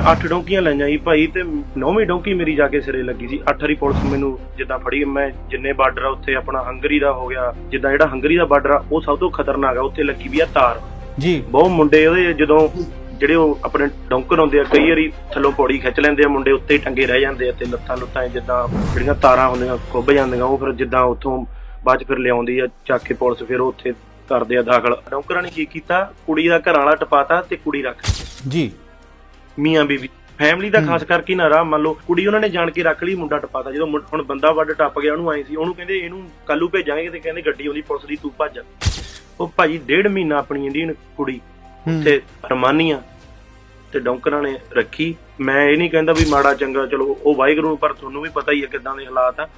ਅੱਠ ਡੌਂਕੀਆਂ ਲਈਆਂ ਜੀ ਭਾਈ ਤੇ ਨੌਵੀਂ ਡੌਂਕੀ ਮੇਰੀ ਜਾ ਕੇ ਸਿਰੇ ਲੱਗੀ ਸੀ। ਅੱਠ ਵਾਰੀ ਪੁਲਿਸ ਮੈਨੂੰ ਜਿੱਦਾਂ ਫੜੀ ਮੈਂ ਜਿੰਨੇ ਬਾਰਡਰ ਆ ਉੱਥੇ ਆਪਣਾ ਹੰਗਰੀ ਦਾ ਹੋ ਗਿਆ ਜਿੱਦਾਂ ਜਿਹੜਾ ਹੰਗਰੀ ਦਾ ਬਾਰਡਰ ਆ ਉਹ ਸਭ ਤੋਂ ਖਤਰਨਾਕ ਆ ਉੱਥੇ ਲੱਗੀ ਵੀ ਆ ਤਾਰ। ਜੀ। ਬਹੁਤ ਮੁੰਡੇ ਉਹਦੇ ਜਦੋਂ ਜਿਹੜੇ ਉਹ ਆਪਣੇ ਡੌਂਕਰ ਹੁੰਦੇ ਆ ਕਈ ਵਾਰੀ ਥੱਲੋਂ ਪੌੜੀ ਖਿੱਚ ਲੈਂਦੇ ਆ ਮੁੰਡੇ ਉੱਤੇ ਹੀ ਟੰਗੇ ਰਹਿ ਜਾਂਦੇ ਆ ਤੇ ਲੱਤਾਂ ਲੁੱਤਾਂ ਜਿੱਦਾਂ ਜਿਹੜੀਆਂ ਤਾਰਾਂ ਹੁੰਦੀਆਂ ਖੁੱਭ ਜਾਂਦੀਆਂ ਉਹ ਫਿਰ ਜਿੱਦਾਂ ਉੱਥੋਂ ਬਾਅਦ ਫਿਰ ਲਿਆਉਂਦੀ ਆ ਚੱਕ ਕੇ ਪੁਲਿਸ ਫਿਰ ਉੱਥੇ ਕਰਦੇ ਆ ਦਾਖਲ। ਡੌਂਕਰਾਂ ਨੇ ਕੀ ਕੀਤਾ? ਕੁੜੀ ਦਾ ਘਰ ਵਾਲਾ ਟਪਾਤਾ ਤੇ ਕੁੜੀ ਰੱਖ। ਜੀ। ਮੀਆਂ ਬੀਵੀ। ਫੈਮਿਲੀ ਦਾ ਖਾਸ ਕਰਕੇ ਨਾ ਰਾਹ ਮੰਨ ਲਓ ਕੁੜੀ ਉਹਨਾਂ ਨੇ ਜਾਣ ਕੇ ਰੱਖ ਲਈ ਮੁੰਡਾ ਟਪਾਤਾ। ਜਦੋਂ ਮੁੰ- ਹੁਣ ਬੰਦਾ ਵੱਡ ਟੱਪ ਗਿਆ ਉਹਨੂੰ ਆਏ ਸੀ ਉਹਨੂੰ ਕਹਿੰਦੇ ਇਹਨੂੰ ਕੱਲੂ ਭੇਜਾਂਗੇ ਤੇ ਕਹਿੰਦੇ ਗੱਡੀ ਆਉਂਦੀ ਪੁਲਿਸ ਦੀ ਤੂੰ ਭੱਜ ਉਹ ਭਾਜੀ ਡੇਢ ਮਹੀਨਾ ਆਪਣੀ ਇੰਡੀਅਨ ਕੁੜੀ। ਤੇ ਰਮਾਨੀਆਂ ਤੇ ਡੌਂਕਰਾਂ ਨੇ ਰੱਖੀ। ਮੈਂ ਇਹ ਨਹੀਂ ਕਹਿੰਦਾ ਵੀ ਮਾੜਾ ਚੰਗਾ ਚਲੋ ਉਹ ਵਾਹਿਗੁਰੂ ਨੂੰ ਪਰ ਤੁਹਾਨੂੰ ਵੀ ਪਤਾ ਹੀ ਹੈ ਕਿਦਾਂ ਦੇ ਹਾਲਾਤ ਆ।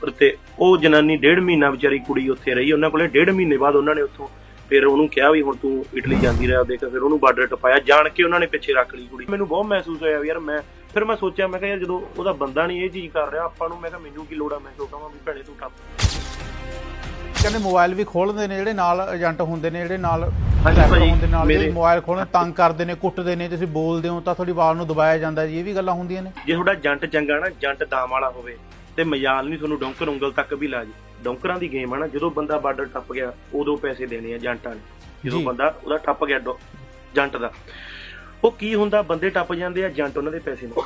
ਪਰ ਤੇ ਉਹ ਜਨਾਨੀ ਡੇਢ ਮਹੀਨਾ ਵਿਚਾਰੀ ਕੁੜੀ ਉੱਥੇ ਰਹੀ ਉਹਨਾਂ ਕੋਲੇ ਡੇਢ ਮਹੀਨੇ ਬਾਅਦ ਉਹਨਾਂ ਨੇ ਉੱਥੋਂ ਫਿਰ ਉਹਨੂੰ ਕਿਹਾ ਵੀ ਹੁਣ ਤੂੰ ਇਟਲੀ ਜਾਂਦੀ ਰਹਿ ਦੇਖ ਫਿਰ ਉਹਨੂੰ ਬਾਰਡਰ ਟਪਾਇਆ ਜਾਣ ਕੇ ਉਹਨਾਂ ਨੇ ਪਿੱਛੇ ਰੱਖ ਲਈ ਕੁੜੀ। ਮੈਨੂੰ ਬਹੁਤ ਮਹਿਸੂਸ ਹੋਇਆ ਯਾਰ ਮੈਂ ਫਿਰ ਮੈਂ ਸੋਚਿਆ ਮੈਂ ਕਿਹਾ ਯਾਰ ਜਦੋਂ ਉਹਦਾ ਬੰਦਾ ਨਹੀਂ ਇਹ ਚੀਜ਼ ਕਰ ਰਿਹਾ ਆਪਾਂ ਨੂੰ ਮੈਂ ਕਿਹਾ ਮੈਨੂੰ ਕੀ ਲੋੜ ਆ ਮੈਂ ਕਿਉਂ ਕਹਾਂ ਵੀ ਭੈਣੇ ਤੂੰ ਟੱਪ। ਕਹਿੰਦੇ ਮੋਬਾਈਲ ਵੀ ਖੋਲਦੇ ਨੇ ਜਿਹੜੇ ਨਾਲ ਏਜੰਟ ਹੁੰਦੇ ਨੇ ਜਿਹੜੇ ਨਾਲ ਹੁੰਦੇ ਨਾਲ ਜਿਹੜੇ ਮੋਬਾਈਲ ਖੋਲਣ ਤੰਗ ਕਰਦੇ ਨੇ ਕੁੱਟਦੇ ਨੇ ਤੁਸੀਂ ਬੋਲਦੇ ਹੋ ਤਾਂ ਤੁਹਾਡੀ ਆਵਾਜ਼ ਨੂੰ ਦਬਾਇਆ ਜਾਂਦਾ ਜੀ ਇਹ ਵੀ ਗੱਲਾਂ ਹੁੰਦੀਆਂ ਨੇ। ਜੇ ਤੁਹਾਡਾ ਜੰਟ ਚੰਗਾ ਨਾ ਜੰਟ ਦਾਮ ਵਾਲਾ ਹੋਵੇ ਤੇ ਮਜਾਲ ਨਹੀਂ ਤੁਹਾਨੂੰ ਡੌਂਕਰ ਉਂਗਲ ਤੱਕ ਵੀ ਲਾ ਜੇ। ਡੌਂਕਰਾਂ ਦੀ ਗੇਮ ਆ ਨਾ ਜਦੋਂ ਬੰਦਾ ਬਾਰਡਰ ਟੱਪ ਗਿਆ ਉਦੋਂ ਪੈਸੇ ਦੇਣੇ ਆ ਜੰਟਾਂ ਨੇ। ਜਦੋਂ। ਬੰਦਾ ਉਹਦਾ ਟੱਪ ਗਿਆ ਜੰਟ ਦਾ। ਉਹ ਕੀ ਹੁੰਦਾ ਬੰਦੇ ਟੱਪ ਜਾਂਦੇ ਆ ਜੰਟ ਉਹਨਾਂ ਦੇ ਪੈਸੇ ਨੂੰ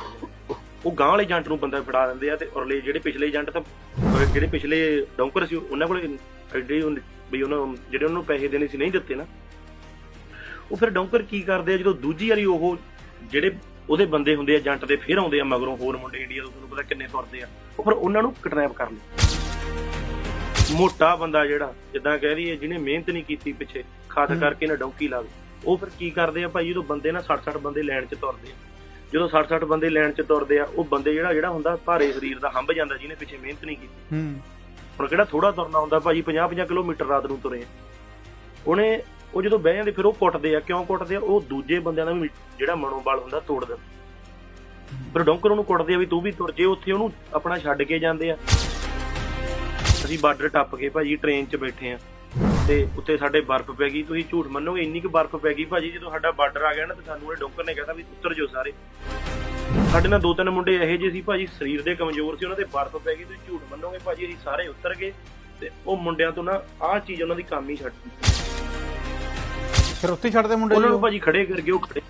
ਉਹ ਗਾਂ ਵਾਲੇ ਜੰਟ ਨੂੰ ਬੰਦਾ ਫੜਾ ਦਿੰਦੇ ਆ ਤੇ ਔਰਲੇ ਜਿਹੜੇ ਪਿਛਲੇ ਜੰਟ ਤਾਂ ਜਿਹੜੇ ਪਿਛਲੇ ਡੌਂਕਰ ਸੀ ਉਹਨਾਂ ਕੋਲੇ ਐਡੇ ਵੀ ਉਹਨਾਂ ਜਿਹੜੇ ਉਹਨਾਂ ਨੂੰ ਪੈਸੇ ਦੇਣੇ ਸੀ ਨਹੀਂ ਦਿੱਤੇ ਨਾ। ਉਹ ਫਿਰ ਡੌਂਕਰ ਕੀ ਕਰਦੇ ਆ ਜਦੋਂ ਦੂਜੀ ਵਾਰੀ ਉਹ ਜਿਹੜੇ ਉਹਦੇ ਬੰਦੇ ਹੁੰਦੇ ਆ ਜੰਟ ਦੇ ਫਿਰ ਆਉਂਦੇ ਆ ਮਗਰੋਂ ਹੋਰ ਮੁੰਡੇ ਇੰਡੀਆ ਤੋਂ ਤੁਹਾਨੂੰ ਪਤਾ ਕਿੰਨੇ ਤੁਰਦੇ ਆ। ਉਹ ਫਿਰ ਉਹਨਾਂ ਨੂੰ ਕਿਡਨੈਪ ਕਰ ਲੈ ਮੋਟਾ ਬੰਦਾ ਜਿਹੜਾ ਜਿੱਦਾਂ ਕਹਿ ਦਈਏ ਜਿਹਨੇ ਮਿਹਨਤ ਨਹੀਂ ਕੀਤੀ ਪਿੱਛੇ ਖਾਤ ਹੂੰ। ਕਰਕੇ ਨਾ ਡੌਂਕੀ ਲਾ ਉਹ ਫਿਰ ਕੀ ਕਰਦੇ ਆ ਭਾਈ ਜਦੋਂ ਬੰਦੇ ਨਾ 60-60 ਬੰਦੇ ਲੈਣ 'ਚ ਤੁਰਦੇ ਆ। ਜਦੋਂ 60-60 ਬੰਦੇ ਲੈਣ 'ਚ ਤੁਰਦੇ ਆ ਉਹ ਬੰਦੇ ਜਿਹੜਾ ਜਿਹੜਾ ਹੁੰਦਾ ਭਾਰੇ ਸਰੀਰ ਦਾ ਹੰਭ ਜਾਂਦਾ ਜਿਹਨੇ ਪਿੱਛੇ ਮਿਹਨਤ ਨਹੀਂ ਕੀਤੀ। ਹੂੰ। ਹੁਣ ਕਿਹੜਾ ਥੋੜਾ ਤੁਰਨਾ ਹੁੰਦਾ ਭਾਜੀ 50-50 ਕਿਲੋਮੀਟਰ ਰਾਤ ਨੂੰ ਤੁਰੇ ਆ। ਉਹਨੇ ਉਹ ਜਦੋਂ ਬਹਿ ਜਾਂਦੇ, ਫਿਰ ਉਹ ਕੁੱਟਦੇ ਆ। ਕਿਉਂ ਕੁੱਟਦੇ ਆ? ਉਹ ਦੂਜੇ ਬੰਦਿਆਂ ਦਾ ਵੀ ਜਿਹੜਾ ਮਨੋਬਲ ਹੁੰਦਾ, ਤੋੜ ਦਿੰਦੇ। ਫਿਰ ਡੌਂਕਰ ਉਹਨੂੰ ਕੁੱਟਦੇ ਆ ਵੀ ਤੂੰ ਵੀ ਤੁਰ ਜੇ, ਉੱਥੇ ਉਹਨੂੰ ਆਪਣਾ ਛੱਡ ਕੇ ਜਾਂਦੇ ਆ। ਅਸੀਂ ਬਾਰਡਰ ਟੱਪ ਕੇ ਭਾਜੀ ਟ੍ਰੇਨ 'ਚ ਬੈਠੇ ਆ। ਤੇ ਉੱਤੇ ਸਾਡੇ ਬਰਫ਼ ਪੈ ਗਈ। ਤੁਸੀਂ ਝੂਠ ਮੰਨੋਗੇ, ਇੰਨੀ ਕੁ ਬਰਫ਼ ਪੈ ਗਈ ਭਾਜੀ, ਜਦੋਂ ਸਾਡਾ ਬਾਰਡਰ ਆ ਗਿਆ ਨਾ, ਤੇ ਸਾਨੂੰ ਇਹ ਡੌਂਕਰ ਨੇ ਕਹਿਤਾ ਵੀ ਉੱਤਰ ਜਾਓ ਸਾਰੇ। ਸਾਡੇ ਨਾਲ ਦੋ ਤਿੰਨ ਮੁੰਡੇ ਇਹੋ ਜਿਹੇ ਸੀ ਭਾਜੀ, ਸਰੀਰ ਦੇ ਕਮਜ਼ੋਰ ਸੀ, ਉਹਨਾਂ ਤੇ ਬਰਫ਼ ਪੈ ਗਈ। ਤੁਸੀਂ ਝੂਠ ਮੰਨੋਗੇ ਭਾਜੀ, ਅਸੀਂ ਸਾਰੇ ਉੱਤਰ ਗਏ। ਤੇ ਉਹ ਮੁੰਡਿਆਂ ਤੋਂ ਨਾ ਆਹ ਚੀਜ਼ ਉਹਨਾਂ ਦੀ ਕੰਮ ਹੀ ਛੱਡ ਦਿੱਤੀ। ਫਿਰ ਉੱਥੇ ਹੀ ਛੱਡਦੇ ਮੁੰਡੇ ਉਹਨਾਂ ਨੂੰ ਭਾਜੀ ਖੜੇ ਕਰਕੇ ਉਹ ਖੜੇ।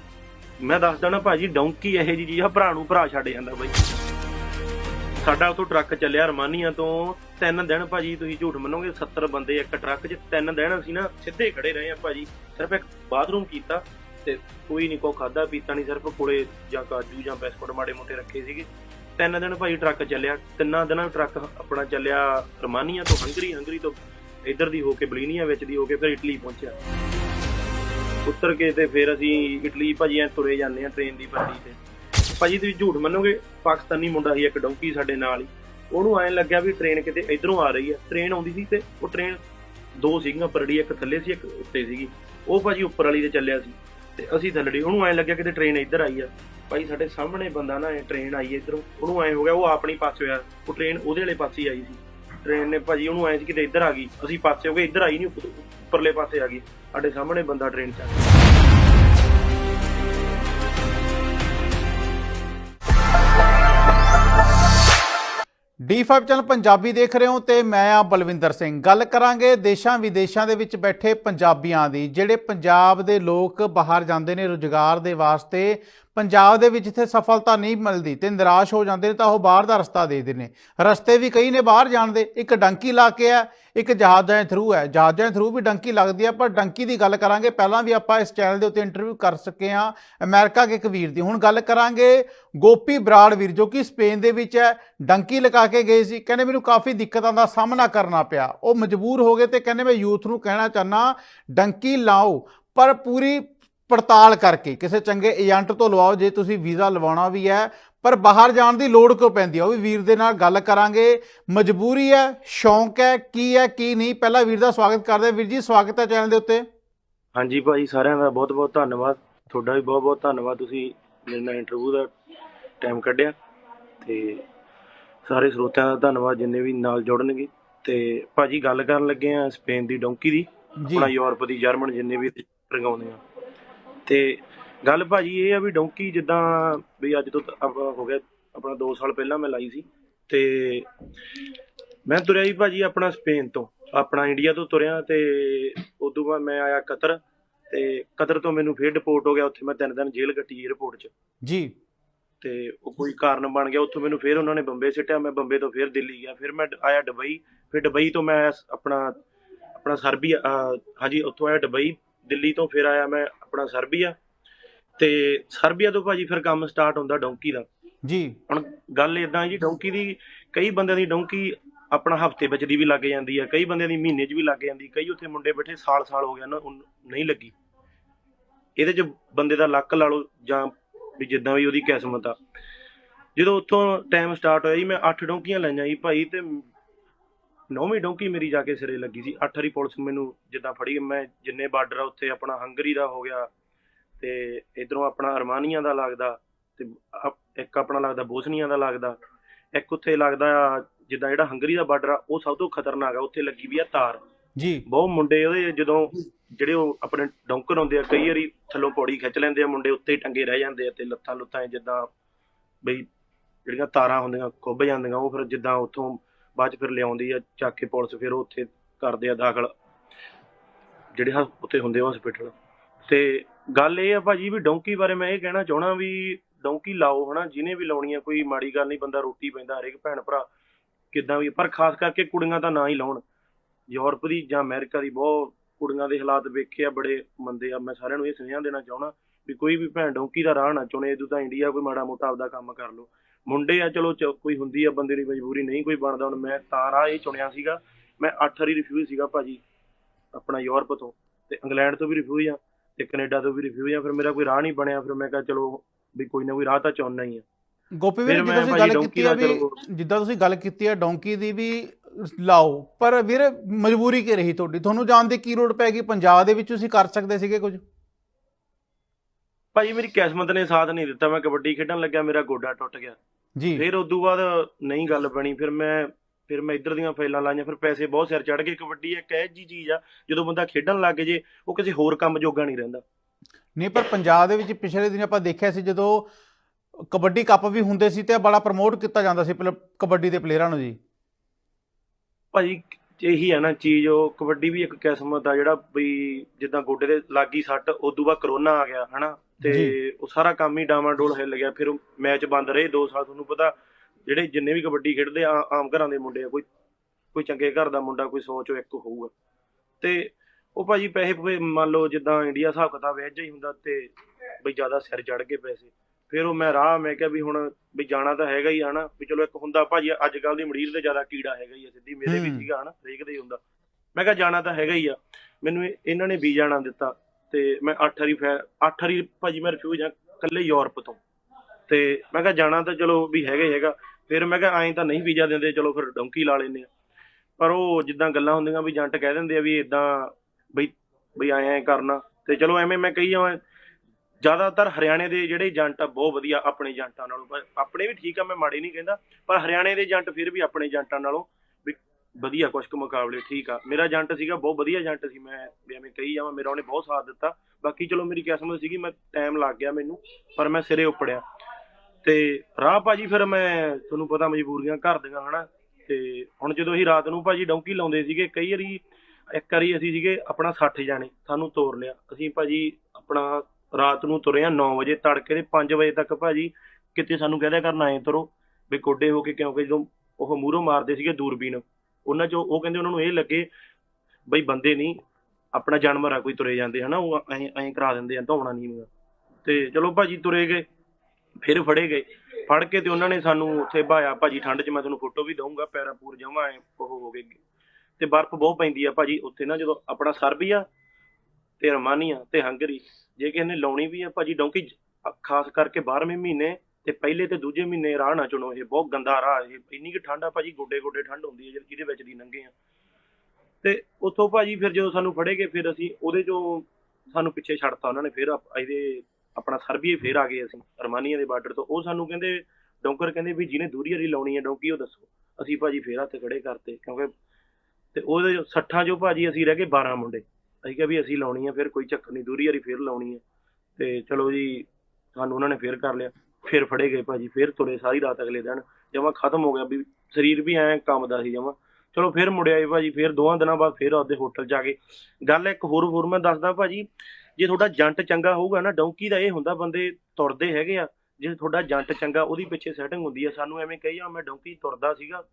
ਮੈਂ ਦੱਸਦਾ ਨਾ ਭਾਜੀ ਡੌਂਕੀ ਇਹੋ ਜਿਹੀ ਚੀਜ਼ ਆ ਭਰਾ ਨੂੰ ਭਰਾ ਛੱਡ ਜਾਂਦਾ ਬਾਈ ਸਾਡਾ ਉਥੋਂ ਟਰੱਕ ਚੱਲਿਆ ਰਮਾਨੀਆਂ ਤੋਂ। ਤਿੰਨ ਦਿਨ ਭਾਜੀ ਤੁਸੀਂ ਝੂਠ ਮੰਨੋਗੇ 70 ਬੰਦੇ ਇੱਕ ਟਰੱਕ 'ਚ। ਤਿੰਨ ਦਿਨ ਅਸੀਂ ਨਾ ਸਿੱਧੇ ਖੜੇ ਰਹੇ ਆ ਭਾਜੀ। ਸਿਰਫ ਇੱਕ ਬਾਥਰੂਮ ਕੀਤਾ ਤੇ ਕੋਈ ਨਹੀਂ ਕੋ ਖਾਦਾ ਪੀਤਾ ਨਹੀਂ ਸਿਰਫ ਕੋਲੇ ਜਾਂ ਕਾਜੂ ਜਾਂ ਬਿਸਕੁਟ ਮਾੜੇ ਮੋਟੇ ਰੱਖੇ ਸੀਗੇ। ਤਿੰਨ ਦਿਨ ਭਾਜੀ ਟਰੱਕ ਚੱਲਿਆ। ਤਿੰਨਾਂ ਦਿਨਾਂ ਟਰੱਕ ਆਪਣਾ ਚੱਲਿਆ ਰਮਾਨੀਆਂ ਤੋਂ ਹੰਗਰੀ ਹੰਗਰੀ ਤੋਂ ਇੱਧਰ ਦੀ ਹੋ ਕੇ ਬਲੀਨੀਆ ਵਿੱਚ ਦੀ ਹੋ ਕੇ ਫਿਰ ਇਟਲੀ ਪਹੁੰਚਿਆ। ਉਤਰ ਕੇ ਤੇ ਫਿਰ ਅਸੀਂ ਇਟਲੀ ਭਾਜੀ ਐ ਤੁਰੇ ਜਾਂਦੇ ਆ ਟ੍ਰੇਨ ਦੀ ਪੱਟੀ ਤੇ। ਭਾਜੀ ਤੁਸੀਂ ਝੂਠ ਮੰਨੋਗੇ, ਪਾਕਿਸਤਾਨੀ ਮੁੰਡਾ ਸੀ ਇੱਕ ਡੌਂਕੀ ਸਾਡੇ ਨਾਲ ਹੀ। ਉਹਨੂੰ ਐਂ ਲੱਗਿਆ ਵੀ ਟ੍ਰੇਨ ਕਿਤੇ ਇਧਰੋਂ ਆ ਰਹੀ ਹੈ। ਟ੍ਰੇਨ ਆਉਂਦੀ ਸੀ ਤੇ ਉਹ ਟ੍ਰੇਨ ਦੋ ਸੀਗੀਆਂ ਪਰੜੀ ਇੱਕ ਥੱਲੇ ਸੀ, ਇੱਕ ਉੱਤੇ ਸੀਗੀ। ਉਹ ਭਾਜੀ ਉੱਪਰ ਵਾਲੀ ਤੇ ਚੱਲਿਆ ਸੀ। ਤੇ ਅਸੀਂ ਥੱਲੜੀ, ਉਹਨੂੰ ਐਂ ਲੱਗਿਆ ਕਿਤੇ ਟ੍ਰੇਨ ਇੱਧਰ ਆਈ ਆ। ਭਾਈ ਸਾਡੇ ਸਾਹਮਣੇ ਬੰਦਾ ਨਾ ਟ੍ਰੇਨ ਆਈ ਇਧਰੋਂ। ਉਹਨੂੰ ਐਂ ਹੋ ਗਿਆ, ਉਹ ਆਪਣੀ ਪਾਸੇ ਹੋਇਆ ਉਹ ਟ੍ਰੇਨ ਉਹਦੇ ਵਾਲੇ ਪਾਸੇ ਹੀ ਆਈ ਸੀ। ਟ੍ਰੇਨ ਨੇ ਭਾਜੀ ਉਹਨੂੰ ਐਂ ਸੀ ਕਿਤੇ ਇੱਧਰ ਆ ਗਈ। ਅਸੀਂ ਪਾਸੇ ਹੋ ਗਏ, ਇੱਧਰ ਆਈ ਨਹੀਂ ਉੱਪ- ਉੱਪਰਲੇ ਪਾਸੇ ਆ ਗਈ। ਸਾਡੇ ਸਾਹਮਣੇ ਬੰਦਾ ਟ੍ਰੇਨ ਚ ਆ ਗਿਆ। D5 ਚੈਨਲ ਪੰਜਾਬੀ ਦੇਖ ਰਹੇ ਹੋ ਤੇ ਮੈਂ ਆ ਬਲਵਿੰਦਰ ਸਿੰਘ। ਗੱਲ ਕਰਾਂਗੇ ਦੇਸ਼ਾਂ ਵਿਦੇਸ਼ਾਂ ਦੇ ਵਿੱਚ ਬੈਠੇ ਪੰਜਾਬੀਆਂ ਦੀ, ਜਿਹੜੇ ਪੰਜਾਬ ਦੇ ਲੋਕ ਬਾਹਰ ਜਾਂਦੇ ਨੇ ਰੁਜ਼ਗਾਰ ਦੇ ਵਾਸਤੇ। ਪੰਜਾਬ ਦੇ ਵਿੱਚ ਜਿੱਥੇ ਸਫਲਤਾ ਨਹੀਂ ਮਿਲਦੀ ਤੇ ਨਿਰਾਸ਼ ਹੋ ਜਾਂਦੇ ਨੇ ਤਾਂ ਉਹ ਬਾਹਰ ਦਾ ਰਸਤਾ ਦੇਖਦੇ ਨੇ। ਰਸਤੇ ਵੀ ਕਈ ਨੇ ਬਾਹਰ ਜਾਣ ਦੇ। ਇੱਕ ਡੰਕੀ ਲਾ ਕੇ ਆ ਇੱਕ ਜਹਾਜ਼ਾਂ ਦੇ ਥਰੂ ਹੈ। ਜਹਾਜ਼ਾਂ ਦੇ ਥਰੂ ਵੀ ਡੰਕੀ ਲੱਗਦੀ ਹੈ ਪਰ ਡੰਕੀ ਦੀ ਗੱਲ ਕਰਾਂਗੇ, ਪਹਿਲਾਂ ਵੀ ਆਪਾਂ ਇਸ ਚੈਨਲ ਦੇ ਉੱਤੇ ਇੰਟਰਵਿਊ ਕਰ ਸਕੇ ਹਾਂ। ਅਮਰੀਕਾ ਦੇ ਇੱਕ ਵੀਰ ਦੀ। ਹੁਣ ਗੱਲ ਕਰਾਂਗੇ ਗੋਪੀ ਬਰਾੜ ਵੀਰ, ਜੋ ਕਿ ਸਪੇਨ ਦੇ ਵਿੱਚ ਹੈ। ਡੰਕੀ ਲਗਾ ਕੇ ਗਏ ਸੀ। ਕਹਿੰਦੇ ਮੈਨੂੰ ਕਾਫੀ ਦਿੱਕਤਾਂ ਦਾ ਸਾਹਮਣਾ ਕਰਨਾ ਪਿਆ। ਉਹ ਮਜਬੂਰ ਹੋ ਗਏ ਤੇ ਕਹਿੰਦੇ ਮੈਂ ਯੂਥ ਨੂੰ ਕਹਿਣਾ ਚਾਹਨਾ ਡੰਕੀ ਲਾਓ। ਪਰ ਪੂਰੀ ਪੜਤਾਲ ਕਰਕੇ ਕਿਸੇ ਚੰਗੇ ਏਜੰਟ ਤੋਂ ਲਵਾਓ ਜੇ ਤੁਸੀਂ ਵੀਜ਼ਾ ਲਵਾਉਣਾ ਵੀ ਹੈ ਪਰ ਬਾਹਰ ਜਾਣ ਦੀ ਲੋੜ ਕਿਉਂ ਪੈਂਦੀ ਹੈ? ਉਹ ਵੀ ਵੀਰ ਦੇ ਨਾਲ ਗੱਲ ਕਰਾਂਗੇ। ਮਜਬੂਰੀ ਹੈ ਸ਼ੌਂਕ ਹੈ ਕੀ ਹੈ ਕੀ ਨਹੀਂ? ਪਹਿਲਾਂ ਵੀਰ ਦਾ ਸਵਾਗਤ ਕਰਦੇ। ਵੀਰ ਜੀ ਸਵਾਗਤ ਹੈ ਚੈਨਲ ਦੇ ਉੱਤੇ। ਹਾਂਜੀ ਭਾਈ ਸਾਰਿਆਂ ਦਾ ਬਹੁਤ ਬਹੁਤ ਧੰਨਵਾਦ। ਤੁਹਾਡਾ ਵੀ ਬਹੁਤ ਬਹੁਤ ਧੰਨਵਾਦ। ਤੁਸੀਂ ਮੇਰੇ ਨਾਲ ਇੰਟਰਵਿਊ ਦਾ ਟਾਈਮ ਕੱਢਿਆ ਤੇ ਸਾਰੇ ਸਰੋਤਿਆਂ ਦਾ ਧੰਨਵਾਦ ਜਿੰਨੇ ਵੀ ਨਾਲ ਜੁੜਨਗੇ। ਤੇ ਭਾਜੀ ਗੱਲ ਕਰਨ ਲੱਗੇ ਆ ਸਪੇਨ ਦੀ ਡੌਂਕੀ ਦੀ। ਆਪਣਾ ਯੂਰਪ ਦੀ ਜਰਮਨ ਜਿੰਨੇ ਵੀ ਰੰਗਾਉਂਦੇ ਆ। ਤੇ ਗੱਲ ਭਾਜੀ ਇਹ ਆ ਵੀ ਡੌਂਕੀ ਜਿੱਦਾਂ ਵੀ ਅੱਜ ਤੋਂ ਤ- ਆਪ- ਹੋ ਗਿਆ ਆਪਣਾ 2 ਸਾਲ ਪਹਿਲਾਂ ਮੈਂ ਲਾਈ ਸੀ ਤੇ ਮੈਂ ਤੁਰਿਆ ਜੀ ਭਾਜੀ ਆਪਣਾ ਸਪੇਨ ਤੋਂ ਆਪਣਾ ਇੰਡੀਆ ਤੋਂ ਤੁਰਿਆ ਤੇ ਉਦੋਂ ਬਾਅਦ ਮੈਂ ਆਇਆ ਕਤਰ ਤੇ ਕਤਰ ਤੋਂ ਮੈਨੂੰ ਫੇਰ ਡਿਪੋਰਟ ਹੋ ਗਿਆ ਉੱਥੇ ਮੈਂ ਤਿੰਨ ਦਿਨ ਜੇਲ੍ਹ ਕੱਟੀ 에ਅਰਪੋਰਟ 'ਚ। ਜੀ। ਤੇ ਉਹ ਕੋਈ ਕਾਰਨ ਬਣ ਗਿਆ ਉੱਥੋਂ ਮੈਨੂੰ ਫੇਰ ਉਹਨਾਂ ਨੇ ਬੰਬੇ ਸਿੱਟਿਆ ਮੈਂ ਬੰਬੇ ਤੋਂ ਫੇਰ ਦਿੱਲੀ ਗਿਆ ਫਿਰ ਮੈਂ ਆਇਆ ਦੁਬਈ ਫਿਰ ਦੁਬਈ ਤੋਂ ਮੈਂ ਆਪਣਾ ਆਪਣਾ ਸਰਬੀਆ ਹਾਂਜੀ ਉੱਥੋਂ ਆਇਆ ਦੁਬਈ। ਦਿੱਲੀ ਤੋਂ ਫਿਰ ਆਇਆ ਮੈਂ ਆਪਣਾ ਸਰਬੀਆ। ਤੇ ਸਰਬੀਆ ਤੋਂ ਭਾਜੀ ਫਿਰ ਕੰਮ ਸਟਾਰਟ ਹੁੰਦਾ ਡੌਂਕੀ ਦਾ। ਜੀ। ਹੁਣ ਗੱਲ ਇਦਾਂ ਜੀ ਡੌਂਕੀ ਦੀ ਕਈ ਬੰਦਿਆਂ ਦੀ ਡੌਂਕੀ ਆਪਣਾ ਹਫ਼ਤੇ ਵਿੱਚ ਦੀ ਵੀ ਲੱਗ ਜਾਂਦੀ ਆ ਕਈ ਬੰਦਿਆਂ ਦੀ ਮਹੀਨੇ 'ਚ ਵੀ ਲੱਗ ਜਾਂਦੀ ਕਈ ਉੱਥੇ ਮੁੰਡੇ ਬੈਠੇ ਸਾਲ ਸਾਲ ਹੋ ਗਿਆ ਨਾ ਨਹੀਂ ਲੱਗੀ। ਇਹਦੇ 'ਚ ਬੰਦੇ ਦਾ ਲੱਕ ਲਾ ਲਓ ਜਾਂ ਵੀ ਜਿੱਦਾਂ ਵੀ ਉਹਦੀ ਕਿਸਮਤ ਆ। ਜਦੋਂ ਉੱਥੋਂ ਟਾਈਮ ਸਟਾਰਟ ਹੋਇਆ ਜੀ ਮੈਂ 8 ਡੌਂਕੀਆਂ ਲਈਆਂ ਜੀ ਭਾਈ ਤੇ ਨੌਵੀਂ ਡੌਂਕੀ ਮੇਰੀ ਜਾ ਕੇ ਸਿਰੇ ਲੱਗੀ ਸੀ। 8 ਵਾਰੀ ਪੁਲਿਸ ਮੈਨੂੰ ਜਿੱਦਾਂ ਫੜੀ ਮੈਂ ਜਿੰਨੇ ਬਾਰਡਰ ਆ ਉੱਥੇ ਆਪਣਾ ਹੰਗਰੀ ਦਾ ਹੋ ਗਿਆ ਤੇ ਇਧਰੋਂ ਆਪਣਾ ਅਰਮਾਨੀਆਂ ਦਾ ਲੱਗਦਾ ਤੇ ਇੱਕ ਆਪਣਾ ਲੱਗਦਾ ਬੋਸਨੀਆ ਦਾ ਲੱਗਦਾ। ਇੱਕ ਉੱਥੇ ਲੱਗਦਾ ਜਿੱਦਾਂ ਜਿਹੜਾ ਹੰਗਰੀ ਦਾ ਬਾਰਡਰ ਆ ਉਹ ਸਭ ਤੋਂ ਖਤਰਨਾਕ ਆ ਉੱਥੇ ਲੱਗੀ ਵੀ ਆ ਤਾਰ। ਜੀ। ਬਹੁਤ ਮੁੰਡੇ ਉਹਦੇ ਜਦੋਂ ਜਿਹੜੇ ਉਹ ਆਪਣੇ ਡੌਂਕਰ ਹੁੰਦੇ ਆ ਕਈ ਵਾਰੀ ਥੱਲੋਂ ਪੌੜੀ ਖਿੱਚ ਲੈਂਦੇ ਆ ਮੁੰਡੇ ਉੱਤੇ ਹੀ ਟੰਗੇ ਰਹਿ ਜਾਂਦੇ ਆ ਤੇ ਲੱਤਾਂ ਲੁੱਤਾਂ ਜਿੱਦਾਂ ਬਈ ਜਿਹੜੀਆਂ ਤਾਰਾਂ ਹੁੰਦੀਆਂ ਖੁੱਭ ਜਾਂਦੀਆਂ ਉਹ ਫਿਰ ਜਿੱਦਾਂ ਉੱਥੋਂ ਬਾਅਦ ਚ ਫਿਰ ਲਿਆਉਂਦੀ ਆ, ਚੱਕ ਕੇ ਪੁਲਿਸ ਫਿਰ ਉੱਥੇ ਕਰਦੇ ਆ ਦਾਖਲ। ਜਿਹੜੇ ਉੱਥੇ ਹੁੰਦੇ ਹਸਪੀਟਲ ਤੇ ਗੱਲ ਇਹ ਆ ਭਾਜੀ ਵੀ ਡੌਂਕੀ ਬਾਰੇ ਮੈਂ ਇਹ ਕਹਿਣਾ ਚਾਹਣਾ ਵੀ ਡੌਂਕੀ ਲਾਓ ਹਨਾ, ਜਿਹਨੇ ਵੀ ਲਾਉਣੀ ਆ, ਕੋਈ ਮਾੜੀ ਗੱਲ ਨਹੀਂ, ਬੰਦਾ ਰੋਟੀ ਪੈਂਦਾ, ਹਰੇਕ ਭੈਣ ਭਰਾ ਕਿੱਦਾਂ ਵੀ, ਪਰ ਖਾਸ ਕਰਕੇ ਕੁੜੀਆਂ ਤਾਂ ਨਾ ਹੀ ਲਾਉਣ। ਯੂਰਪ ਦੀ ਜਾਂ ਅਮਰੀਕਾ ਦੀ ਬਹੁਤ ਕੁੜੀਆਂ ਦੇ ਹਾਲਾਤ ਵੇਖੇ ਆ, ਬੜੇ ਮੰਦੇ ਆ। ਮੈਂ ਸਾਰਿਆਂ ਨੂੰ ਇਹ ਸੁਨੇਹਾ ਦੇਣਾ ਚਾਹਣਾ ਵੀ ਕੋਈ ਵੀ ਭੈਣ ਡੌਂਕੀ ਦਾ ਰਾਹ ਨਾ ਚੁਣੇ ਇਦੋਂ ਤਾਂ ਇੰਡੀਆ ਕੋਈ ਮਾੜਾ ਮੋਟਾ ਆਪਦਾ ਕੰਮ ਕਰ ਲੋ ਮੁੰਡੇ ਆ ਚਲੋ ਕੋਈ ਹੁੰਦੀ ਆ ਬੰਦੇ ਦੀ ਮਜਬੂਰੀ ਨਹੀਂ ਕੋਈ ਬਣਦਾ। ਹੁਣ ਮੈਂ ਤਾਂ ਰਾਹ ਇਹ ਚੁਣਿਆ ਸੀਗਾ। ਮੈਂ 8 ਵਾਰੀ ਰਿਫਿਊਜ਼ ਸੀਗਾ ਭਾਜੀ ਆਪਣਾ ਯੂਰਪ ਤੋਂ। ਤੇ ਇੰਗਲੈਂਡ ਤੋਂ ਵੀ ਰਿਫਿਊਜ਼ ਆ ਤੇ ਕੈਨੇਡਾ ਤੋਂ ਵੀ ਰਿਫਿਊਜ਼ ਆ। ਫਿਰ ਮੇਰਾ ਕੋਈ ਰਾਹ ਨਹੀਂ ਬਣਿਆ। ਫਿਰ ਮੈਂ ਕਿਹਾ ਚਲੋ ਵੀ ਕੋਈ ਨਾ ਕੋਈ ਰਾਹ ਤਾਂ ਚੁਣਨਾ ਹੀ ਆ। ਗੋਪੀ ਵੀਰ ਜਿੱਦਾਂ ਤੁਸੀਂ ਗੱਲ ਕੀਤੀ ਆ ਵੀ ਜਿੱਦਾਂ ਤੁਸੀਂ ਗੱਲ ਕੀਤੀ ਆ ਡੌਂਕੀ ਦੀ ਵੀ ਲਾਓ। ਪਰ ਵੀਰ ਮਜਬੂਰੀ ਕੀ ਰਹੀ ਤੁਹਾਡੀ? ਤੁਹਾਨੂੰ ਜਾਣ ਦੀ ਕੀ ਲੋੜ ਪੈ ਗਈ? ਪੰਜਾਬ ਦੇ ਵਿੱਚ ਤੁਸੀਂ ਕਰ ਸਕਦੇ ਸੀਗੇ ਕੁਝ? ਭਾਜੀ ਮੇਰੀ ਕਿਸਮਤ ਨੇ ਸਾਥ ਨਹੀਂ ਦਿੱਤਾ। ਮੈਂ ਕਬੱਡੀ ਖੇਡਣ ਲੱਗਿਆ। ਮੇਰਾ ਗੋਡਾ ਟੁੱਟ ਗਿਆ। ਜੀ। ਫਿਰ ਉਦੋਂ ਬਾਅਦ ਨਹੀਂ ਗੱਲ ਬਣੀ ਫਿਰ ਮੈਂ ਫਿਰ ਮੈਂ ਇੱਧਰ ਦੀਆਂ ਫਾਈਲਾਂ ਲਾਈਆਂ ਫਿਰ ਪੈਸੇ ਬਹੁਤ ਸਿਰ ਚੜ ਗਏ ਕਬੱਡੀ ਇੱਕ ਇਹੋ ਜਿਹੀ ਚੀਜ਼ ਆ ਜਦੋਂ ਬੰਦਾ ਖੇਡਣ ਲੱਗ ਜੇ ਉਹ ਕਿਸੇ ਹੋਰ ਕੰਮ ਜੋਗਾ ਨਹੀਂ ਰਹਿੰਦਾ। ਨਹੀਂ ਪਰ ਪੰਜਾਬ ਦੇ ਵਿੱਚ ਪਿਛਲੇ ਦਿਨ ਆਪਾਂ ਦੇਖਿਆ ਸੀ ਜਦੋਂ ਕਬੱਡੀ ਕੱਪ ਵੀ ਹੁੰਦੇ ਸੀ ਤੇ ਬੜਾ ਪ੍ਰਮੋਟ ਕੀਤਾ ਜਾਂਦਾ ਸੀ ਕਬੱਡੀ ਦੇ ਪਲੇਅਰਾਂ ਨੂੰ ਜੀ। ਭਾਜੀ ਇਹੀ ਆ ਨਾ ਚੀਜ਼ ਉਹ ਕਬੱਡੀ ਵੀ ਇੱਕ ਕਿਸਮਤ ਆ ਜਿਹੜਾ ਵੀ ਜਿੱਦਾਂ ਗੋਡੇ ਦੇ ਲੱਗੀ ਸੱਟ ਉਦੋਂ ਬਾਅਦ ਕਰੋਨਾ ਆ ਗਿਆ ਹਨਾ? ਤੇ। ਉਹ ਸਾਰਾ ਕੰਮ ਹੀ ਡਾਮਾਡੋਲ ਹਿੱਲ ਗਿਆ। ਫਿਰ ਮੈਚ ਬੰਦ ਰਹੇ 2 ਸਾਲ ਤੁਹਾਨੂੰ ਪਤਾ ਜਿਹੜੇ ਜਿੰਨੇ ਵੀ ਕਬੱਡੀ ਖੇਡਦੇ ਆ ਆਮ ਘਰਾਂ ਦੇ ਮੁੰਡੇ ਆ ਕੋਈ ਕੋਈ ਚੰਗੇ ਘਰ ਦਾ ਮੁੰਡਾ ਕੋਈ ਸੌ ਚੋਂ ਇੱਕ ਹੋਊਗਾ। ਤੇ ਉਹ ਭਾਜੀ ਪੈਸੇ ਪੂਸੇ ਮੰਨ ਲਓ ਜਿੱਦਾਂ ਇੰਡੀਆ ਹਿਸਾਬ ਕਿਤਾਬ ਜਿਹਾ ਹੀ ਹੁੰਦਾ ਤੇ ਬਈ ਜ਼ਿਆਦਾ ਸਿਰ ਚੜ ਗਏ ਪੈਸੇ। ਫਿਰ ਉਹ ਮੈਂ ਰਾਹ ਮੈਂ ਕਿਹਾ ਵੀ ਹੁਣ ਵੀ ਜਾਣਾ ਤਾਂ ਹੈਗਾ ਹੀ ਆ ਨਾ ਵੀ ਚਲੋ ਇੱਕ ਹੁੰਦਾ ਭਾਜੀ ਅੱਜ ਕੱਲ ਦੀ ਮੜੀਰ ਤੇ ਜ਼ਿਆਦਾ ਕੀੜਾ ਹੈਗਾ ਹੀ ਆ ਸਿੱਧੀ ਮੇਰੇ ਵੀ ਹੂੰ। ਸੀਗਾ ਹਨਾ ਹਰੇਕ ਦੇ ਹੀ ਹੁੰਦਾ। ਮੈਂ ਕਿਹਾ ਜਾਣਾ ਤਾਂ ਹੈਗਾ ਹੀ ਆ। ਮੈਨੂੰ ਇਹ- ਇਹਨਾਂ ਨੇ ਵੀਜ਼ਾ ਨਾ ਦਿੱਤਾ। ਤੇ ਮੈਂ 8 ਵਾਰੀ 8 ਵਾਰੀ ਭਾਜੀ ਮੈਂ ਰਿਫਿਊਜ ਆ ਇਕੱਲੇ ਯੂਰਪ ਤੋਂ। ਤੇ ਮੈਂ ਕਿਹਾ ਜਾਣਾ ਤਾਂ ਚਲੋ ਵੀ ਹੈਗਾ ਹੈਗਾ। ਫਿਰ ਮੈਂ ਕਿਹਾ ਐਂ ਤਾਂ ਨਹੀਂ ਵੀਜ਼ਾ ਦਿੰਦੇ, ਚਲੋ ਫਿਰ ਡੌਂਕੀ ਲਾ ਲੈਨੇ ਆ ਪਰ ਉਹ ਜਿੱਦਾਂ ਗੱਲਾਂ ਹੁੰਦੀਆਂ ਵੀ ਜੰਟ ਕਹਿ ਦਿੰਦੇ ਆ ਵੀ ਇਦਾਂ ਬਈ ਬਈ ਐਂ ਐਂ ਕਰਨਾ। ਤੇ ਚਲੋ ਐਵੇਂ ਮੈਂ ਕਹੀ ਜਾਵਾਂ, ਜ਼ਿਆਦਾਤਰ ਹਰਿਆਣੇ ਦੇ ਜਿਹੜੇ ਏਜੰਟ ਆ, ਬਹੁਤ ਵਧੀਆ ਆਪਣੇ ਏਜੰਟਾਂ ਨਾਲੋਂ। ਆਪਣੇ ਵੀ ਠੀਕ ਆ, ਮੈਂ ਮਾੜੇ ਨਹੀਂ ਕਹਿੰਦਾ, ਪਰ ਹਰਿਆਣੇ ਦੇ ਏਜੰਟ ਫਿਰ ਵੀ ਆਪਣੇ ਏਜੰਟਾਂ ਨਾਲੋਂ ਵਧੀਆ ਕੁਛ ਕੁ ਮੁਕਾਬਲੇ, ਠੀਕ ਆ। ਮੇਰਾ ਏਜੰਟ ਸੀਗਾ, ਬਹੁਤ ਵਧੀਆ ਏਜੰਟ ਸੀ। ਮੈਂ ਵੀ ਐਵੇਂ ਕਹੀ ਜਾਵਾਂ, ਮੇਰਾ ਉਹਨੇ ਬਹੁਤ ਸਾਥ ਦਿੱਤਾ। ਬਾਕੀ ਚਲੋ, ਮੇਰੀ ਕਿਸਮਤ ਸੀਗੀ, ਮੈਂ ਟਾਈਮ ਲੱਗ ਗਿਆ ਮੈਨੂੰ, ਪਰ ਮੈਂ ਸਿਰੇ ਉੱਪੜਿਆ। ਤੇ ਰਾਹ ਭਾਜੀ ਫਿਰ ਮੈਂ, ਤੁਹਾਨੂੰ ਪਤਾ ਮਜਬੂਰੀਆਂ ਘਰ ਦੀਆਂ, ਹਨਾ? ਤੇ ਹੁਣ ਜਦੋਂ ਅਸੀਂ ਰਾਤ ਨੂੰ ਭਾਜੀ ਡੌਂਕੀ ਲਾਉਂਦੇ ਸੀਗੇ, ਕਈ ਵਾਰੀ ਇੱਕ ਵਾਰੀ ਅਸੀਂ ਸੀਗੇ ਆਪਣਾ 60 ਜਾਣੇ, ਸਾਨੂੰ ਤੋਰ ਲਿਆ। ਅਸੀਂ ਭਾਜੀ ਆਪਣਾ ਰਾਤ ਨੂੰ ਤੁਰੇ ਆ 9 ਵਜੇ ਤੜਕੇ ਦੇ 5 ਵਜੇ ਤੱਕ ਭਾਜੀ, ਕਿਤੇ ਸਾਨੂੰ ਕਹਿ ਦਿਆ ਕਰਨਾ ਐ ਤੁਰੋ, ਵੀ ਕੋਡੇ ਹੋ ਕੇ ਕਿਉਂਕਿ ਜਦੋਂ ਉਹ ਮੂਹਰੋਂ ਮਾਰਦੇ ਸੀਗੇ ਦੂਰਬੀਨ। ਉਹਨਾਂ ਚੋਂ ਉਹ ਕਹਿੰਦੇ ਉਹਨਾਂ ਨੂੰ ਇਹ ਲੱਗੇ ਬਈ ਬੰਦੇ ਨਹੀਂ, ਆਪਣਾ ਜਾਨਵਰ ਆ, ਕੋਈ ਤੁਰੇ ਜਾਂਦੇ, ਹਨਾ, ਉਹ ਐਂ ਐਂ ਕਰਾ ਦਿੰਦੇ ਆ ਧੌਣਾ ਨਹੀਂ ਤੇ ਚਲੋ ਭਾਜੀ ਤੁਰੇ ਗਏ, ਫਿਰ ਫੜੇ ਗਏ। ਫੜ ਕੇ ਤੇ ਉਹਨਾਂ ਨੇ ਸਾਨੂੰ ਉੱਥੇ ਬਾਇਆ ਭਾਜੀ ਠੰਡ 'ਚ ਮੈਂ ਤੁਹਾਨੂੰ ਫੋਟੋ ਵੀ ਦਊਂਗਾ, ਪੈਰਾਂ ਪੂਰ ਜਮਾ ਐ ਉਹ ਹੋ ਗਏ ਤੇ ਬਰਫ਼ ਬਹੁਤ ਪੈਂਦੀ ਆ ਭਾਜੀ, ਉੱਥੇ ਨਾ ਜਦੋਂ ਆਪਣਾ ਸਰਬੀਆ ਤੇ ਰਮਾਨੀਆ ਤੇ ਹੰਗਰੀ। ਜੇ ਕਿਸੇ ਨੇ ਲਾਉਣੀ ਵੀ ਆ, ਭਾਜੀ ਡੌਂਕੀ, ਖਾਸ ਕਰਕੇ 12ਵੇਂ ਮਹੀਨੇ ਤੇ ਪਹਿਲੇ ਤੇ ਦੂਜੇ ਮਹੀਨੇ ਰਾਹ ਨਾ ਚੁਣੋ, ਇਹ ਬਹੁਤ ਗੰਦਾ ਰਾਹ ਇਹ ਇੰਨੀ ਕਿ ਠੰਡ ਆ ਭਾਜੀ ਗੋਡੇ ਗੋਡੇ ਠੰਡ ਹੁੰਦੀ ਹੈ ਜਿਹੜੀ- ਜਿਹਦੇ ਵਿੱਚ ਦੀ ਲੰਘੇ ਆ ਤੇ ਉੱਥੋਂ ਭਾਜੀ ਫਿਰ ਜਦੋਂ ਸਾਨੂੰ ਫੜੇ ਗਏ ਫਿਰ ਅਸੀਂ ਉਹਦੇ ਚੋਂ ਸਾਨੂੰ ਪਿੱਛੇ ਛੱਡਤਾ ਉਹਨਾਂ ਨੇ, ਫਿਰ ਆਪ- ਇਹਦੇ ਆਪਣਾ ਸਰਬੀਏ ਫੇਰ ਆ ਗਏ ਅਸੀਂ, ਅਰਮਾਨੀਆ ਦੇ ਬਾਰਡਰ ਤੋਂ। ਉਹ ਸਾਨੂੰ ਕਹਿੰਦੇ, ਡੌਂਕਰ ਕਹਿੰਦੇ ਵੀ ਜਿਹਨੇ ਦੂਰੀ ਹਰੀ ਲਾਉਣੀ ਹੈ, ਡੌਂਕੀ ਉਹ ਦੱਸੋ। ਅਸੀਂ ਭਾਜੀ ਫੇਰ ਹੱਥ ਖੜੇ ਕਰਤੇ, ਕਿਉਂਕਿ ਤੇ ਉਹਦੇ 60 ਚੋਂ ਭਾਜੀ ਅਸੀਂ ਰਹਿ ਗਏ 12 ਮੁੰਡੇ। ਅਸੀਂ ਕਿਹਾ ਵੀ ਅਸੀਂ ਲਾਉਣੀ ਆ ਫਿਰ ਕੋਈ ਚੱਕਰ ਨਹੀਂ, ਦੂਰੀ ਹਰੀ ਫੇਰ ਲਾਉਣੀ ਆ ਤੇ ਚਲੋ ਜੀ, ਸਾਨੂੰ ਉਹਨਾਂ ਨੇ ਫੇਰ ਕਰ ਲਿਆ। ਫਿਰ ਫੜੇ ਗਏ ਭਾਜੀ, ਫਿਰ ਤੁਰੇ ਸਾਰੀ ਰਾਤ ਅਗਲੇ ਦਿਨ, ਜਮਾ ਖਤਮ ਹੋ ਗਿਆ ਵੀ ਸਰੀਰ ਵੀ ਐਂ ਕੰਮਦਾ ਸੀ ਜਮਾ। ਚਲੋ ਫਿਰ ਮੁੜਿਆ ਜੀ ਭਾਜੀ, ਫਿਰ ਦੋਵਾਂ ਦਿਨਾਂ ਬਾਅਦ ਫਿਰ ਆਪਦੇ ਹੋਟਲ ਜਾ ਕੇ। ਗੱਲ ਇੱਕ ਹੋਰ ਹੋਰ ਮੈਂ ਦੱਸਦਾ ਭਾਜੀ, ਜੇ ਤੁਹਾਡਾ ਜੰਟ ਚੰਗਾ ਹੋਊਗਾ ਨਾ, ਡੌਂਕੀ ਦਾ ਇਹ ਹੁੰਦਾ ਬੰਦੇ ਤੁਰਦੇ ਹੈਗੇ ਆ, ਜੇ ਤੁਹਾਡਾ ਜੰਟ ਚੰਗਾ, ਉਹਦੀ ਪਿੱਛੇ ਸੈਟਿੰਗ ਹੁੰਦੀ ਆ, ਸਾਨੂੰ ਐਵੇਂ ਕਹੀ ਜਾ ਮੈਂ ਡੌਂਕੀ ਤੁਰਦਾ ਸੀਗਾ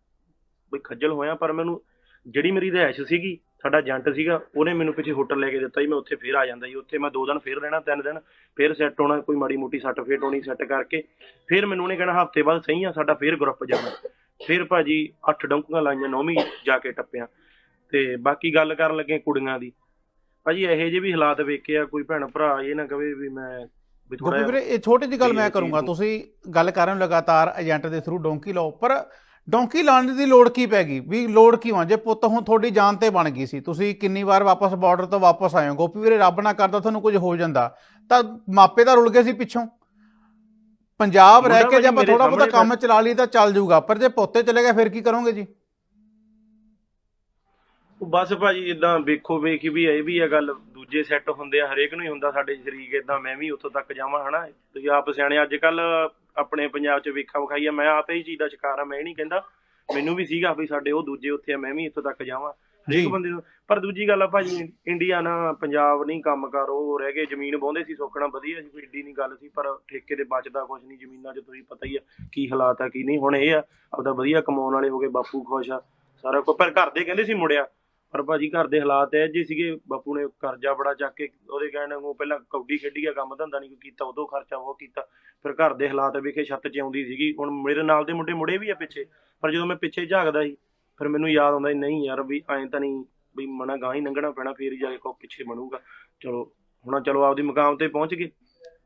ਬਈ ਖੱਜਲ ਹੋਇਆ, ਪਰ ਮੈਨੂੰ ਜਿਹੜੀ ਮੇਰੀ ਰਿਹਾਇਸ਼ ਸੀਗੀ ਸਾਡਾ ਜੰਟ ਸੀਗਾ ਉਹਨੇ ਮੈਨੂੰ ਪਿੱਛੇ ਹੋਟਲ ਲੈ ਕੇ ਦਿੱਤਾ ਜੀ ਮੈਂ ਉੱਥੇ ਫੇਰ ਆ ਜਾਂਦਾ ਜੀ ਉੱਥੇ ਮੈਂ ਦੋ ਦਿਨ ਫੇਰ ਰਹਿਣਾ ਤਿੰਨ ਦਿਨ ਫੇਰ ਸੈੱਟ ਹੋਣਾ ਕੋਈ ਮਾੜੀ ਮੋਟੀ ਸੱਟ ਫੇਟ ਹੋਣੀ ਸੈੱਟ ਕਰਕੇ ਫਿਰ ਮੈਨੂੰ ਉਹਨੇ ਕਹਿਣਾ ਹਫ਼ਤੇ ਬਾਅਦ ਸਹੀ ਆ ਸਾਡਾ ਫੇਰ ਗਰੁੱਪ ਜਾਣਾ। ਫਿਰ ਭਾਜੀ ਅੱਠ ਡੌਂਕੀਆਂ ਲਾਈਆਂ ਨੌਵੀਂ ਜਾ ਕੇ ਟੱਪਿਆ। ਤੇ ਬਾਕੀ ਗੱਲ ਕਰਨ ਲੱਗੇ ਕੁੜੀਆਂ ਦੀ। ਭਾਜੀ ਇਹੋ ਜਿਹੇ ਵੀ ਹਾਲਾਤ ਵੇਖੇ ਆ ਕੋਈ ਭੈਣ ਭਰਾ ਇਹ ਨਾ ਕਵੇ ਵੀ ਮੈਂ ਥੋੜਾ ਵੀਰੇ ਇਹ ਛੋਟੀ ਜਿਹੀ ਗੱਲ ਮੈਂ ਕਰੂੰਗਾ ਤੁਸੀਂ ਗੱਲ ਕਰ ਰਹੇ ਹੋ ਲਗਾਤਾਰ ਏਜੰਟ ਦੇ ਥਰੂ ਡੋਂਕੀ ਲਾਓ ਪਰ ਡੋਂਕੀ ਲਾਉਣ ਦੀ ਲੋੜ ਕੀ ਪੈ ਗਈ? ਵੀ ਲੋੜ ਕਿਉਂ ਆ ਜੇ ਪੁੱਤ ਹੁਣ ਤੁਹਾਡੀ ਜਾਨ ਤੇ ਬਣ ਗਈ ਸੀ, ਤੁਸੀਂ ਕਿੰਨੀ ਵਾਰ ਵਾਪਸ ਬਾਰਡਰ ਤੋਂ ਵਾਪਸ ਆਏ ਹੋ? ਗੋਪੀ ਵੀਰੇ, ਰੱਬ ਨਾ ਕਰਦਾ ਤੁਹਾਨੂੰ ਕੁਝ ਹੋ ਜਾਂਦਾ। ਤਾਂ ਮਾਪੇ ਤਾਂ ਰੁਲ ਗਏ ਸੀ ਪਿੱਛੋਂ। ਪੰਜਾਬ ਰਹਿ ਕੇ ਜੇ ਆਪਾਂ ਥੋੜਾ ਬਹੁਤਾ ਕੰਮ ਚਲਾ ਲਈ ਤਾਂ ਚੱਲ ਜਾਊਗਾ। ਪਰ ਜੇ ਪੋਤੇ ਚਲੇ ਗਏ, ਫਿਰ ਕੀ ਕਰੋਗੇ ਜੀ? ਬਸ ਭਾਜੀ ਇਦਾਂ ਵੇਖੋ ਵੇਖੀ ਵੀ, ਇਹ ਵੀ ਆ ਗੱਲ। ਦੂਜੇ ਸੈੱਟ ਹੁੰਦੇ ਆ, ਹਰੇਕ ਨੂੰ ਹੀ ਹੁੰਦਾ ਸਾਡੇ ਸ਼ਰੀਕ ਇਦਾਂ ਮੈਂ ਵੀ ਉੱਥੋਂ ਤੱਕ ਜਾਵਾਂ, ਹਨਾ? ਤੁਸੀਂ ਆਪ ਸਿਆਣੇ ਅੱਜ ਕੱਲ ਆਪਣੇ ਪੰਜਾਬ 'ਚ ਵੇਖਾ ਵਿਖਾਈ ਆ ਮੈਂ ਆਪ ਇਹ ਚੀਜ਼ ਦਾ ਸ਼ਿਕਾਰ ਆ ਮੈਂ ਇਹ ਨਹੀਂ ਕਹਿੰਦਾ। ਮੈਨੂੰ ਵੀ ਸੀਗਾ ਵੀ ਸਾਡੇ ਉਹ ਦੂਜੇ ਉੱਥੇ ਆ ਮੈਂ ਵੀ ਇੱਥੋਂ ਤੱਕ ਜਾਵਾਂ। ਜੀ। ਬੰਦੇ ਨੂੰ ਪਰ ਦੂਜੀ ਗੱਲ ਆ ਭਾਜੀ ਇੰਡੀਆ ਨਾ ਪੰਜਾਬ ਨਹੀਂ ਕੰਮ ਕਰ ਉਹ ਰਹਿ ਗਏ ਜ਼ਮੀਨ ਵਾਹੁੰਦੇ ਸੀ ਸੋਕਣਾ ਵਧੀਆ ਸੀ ਕੋਈ ਏਡੀ ਨਹੀਂ ਗੱਲ ਸੀ ਪਰ ਠੇਕੇ ਤੇ ਬਚਦਾ ਕੁਝ ਨਹੀਂ ਜ਼ਮੀਨਾਂ 'ਚ ਤੁਸੀਂ ਪਤਾ ਹੀ ਆ ਕੀ ਹਾਲਾਤ ਆ ਕੀ ਨਹੀਂ। ਹੁਣ ਇਹ ਆ ਆਪਦਾ ਵਧੀਆ ਕਮਾਉਣ ਵਾਲੇ ਹੋ ਗਏ ਬਾਪੂ ਖੁਸ਼ ਆ ਸਾਰਾ ਕੁਝ ਪਰ ਘਰ ਦੇ ਕਹਿੰਦੇ ਸੀ ਮੁੜਿਆ ਪਰ ਭਾਜੀ ਘਰ ਦੇ ਹਾਲਾਤ ਐ ਜੇ ਸੀਗੇ ਬਾਪੂ ਨੇ ਕਰਜ਼ਾ ਬੜਾ ਚੱਕ ਕੇ ਉਹਦੇ ਕਹਿਣ ਨੂੰ ਪਹਿਲਾਂ ਕੌਡੀ ਖੇਡੀ ਗਿਆ ਕੰਮ ਧੰਦਾ ਨਹੀਂ ਕੋਈ ਕੀਤਾ ਉਦੋਂ ਖਰਚਾ ਉਹ ਕੀਤਾ। ਫਿਰ ਘਰ ਦੇ ਹਾਲਾਤ ਵੇਖੇ ਛੱਤ 'ਚ ਆਉਂਦੀ ਸੀਗੀ। ਹੁਣ ਮੇਰੇ ਨਾਲ ਦੇ ਮੁੰਡੇ ਮੁੜੇ ਵੀ ਆ ਪਿੱਛੇ ਪਰ ਜਦੋਂ ਮੈਂ ਪਿੱਛੇ ਝਾਕਦਾ ਸੀ ਫਿਰ ਮੈਨੂੰ ਯਾਦ ਆਉਂਦਾ ਸੀ, ਨਹੀਂ ਯਾਰ ਵੀ ਐਂ ਤਾਂ ਨਹੀਂ ਵੀ ਮਨਾ ਗਾਂ ਹੀ ਲੰਘਣਾ ਪੈਣਾ ਫੇਰ ਹੀ ਜਾ ਕੇ ਕੋ ਪਿੱਛੇ ਬਣੂਗਾ। ਚਲੋ ਹੁਣ ਚਲੋ ਆਪਦੀ ਮੁਕਾਮ ਤੇ ਪਹੁੰਚ ਗਏ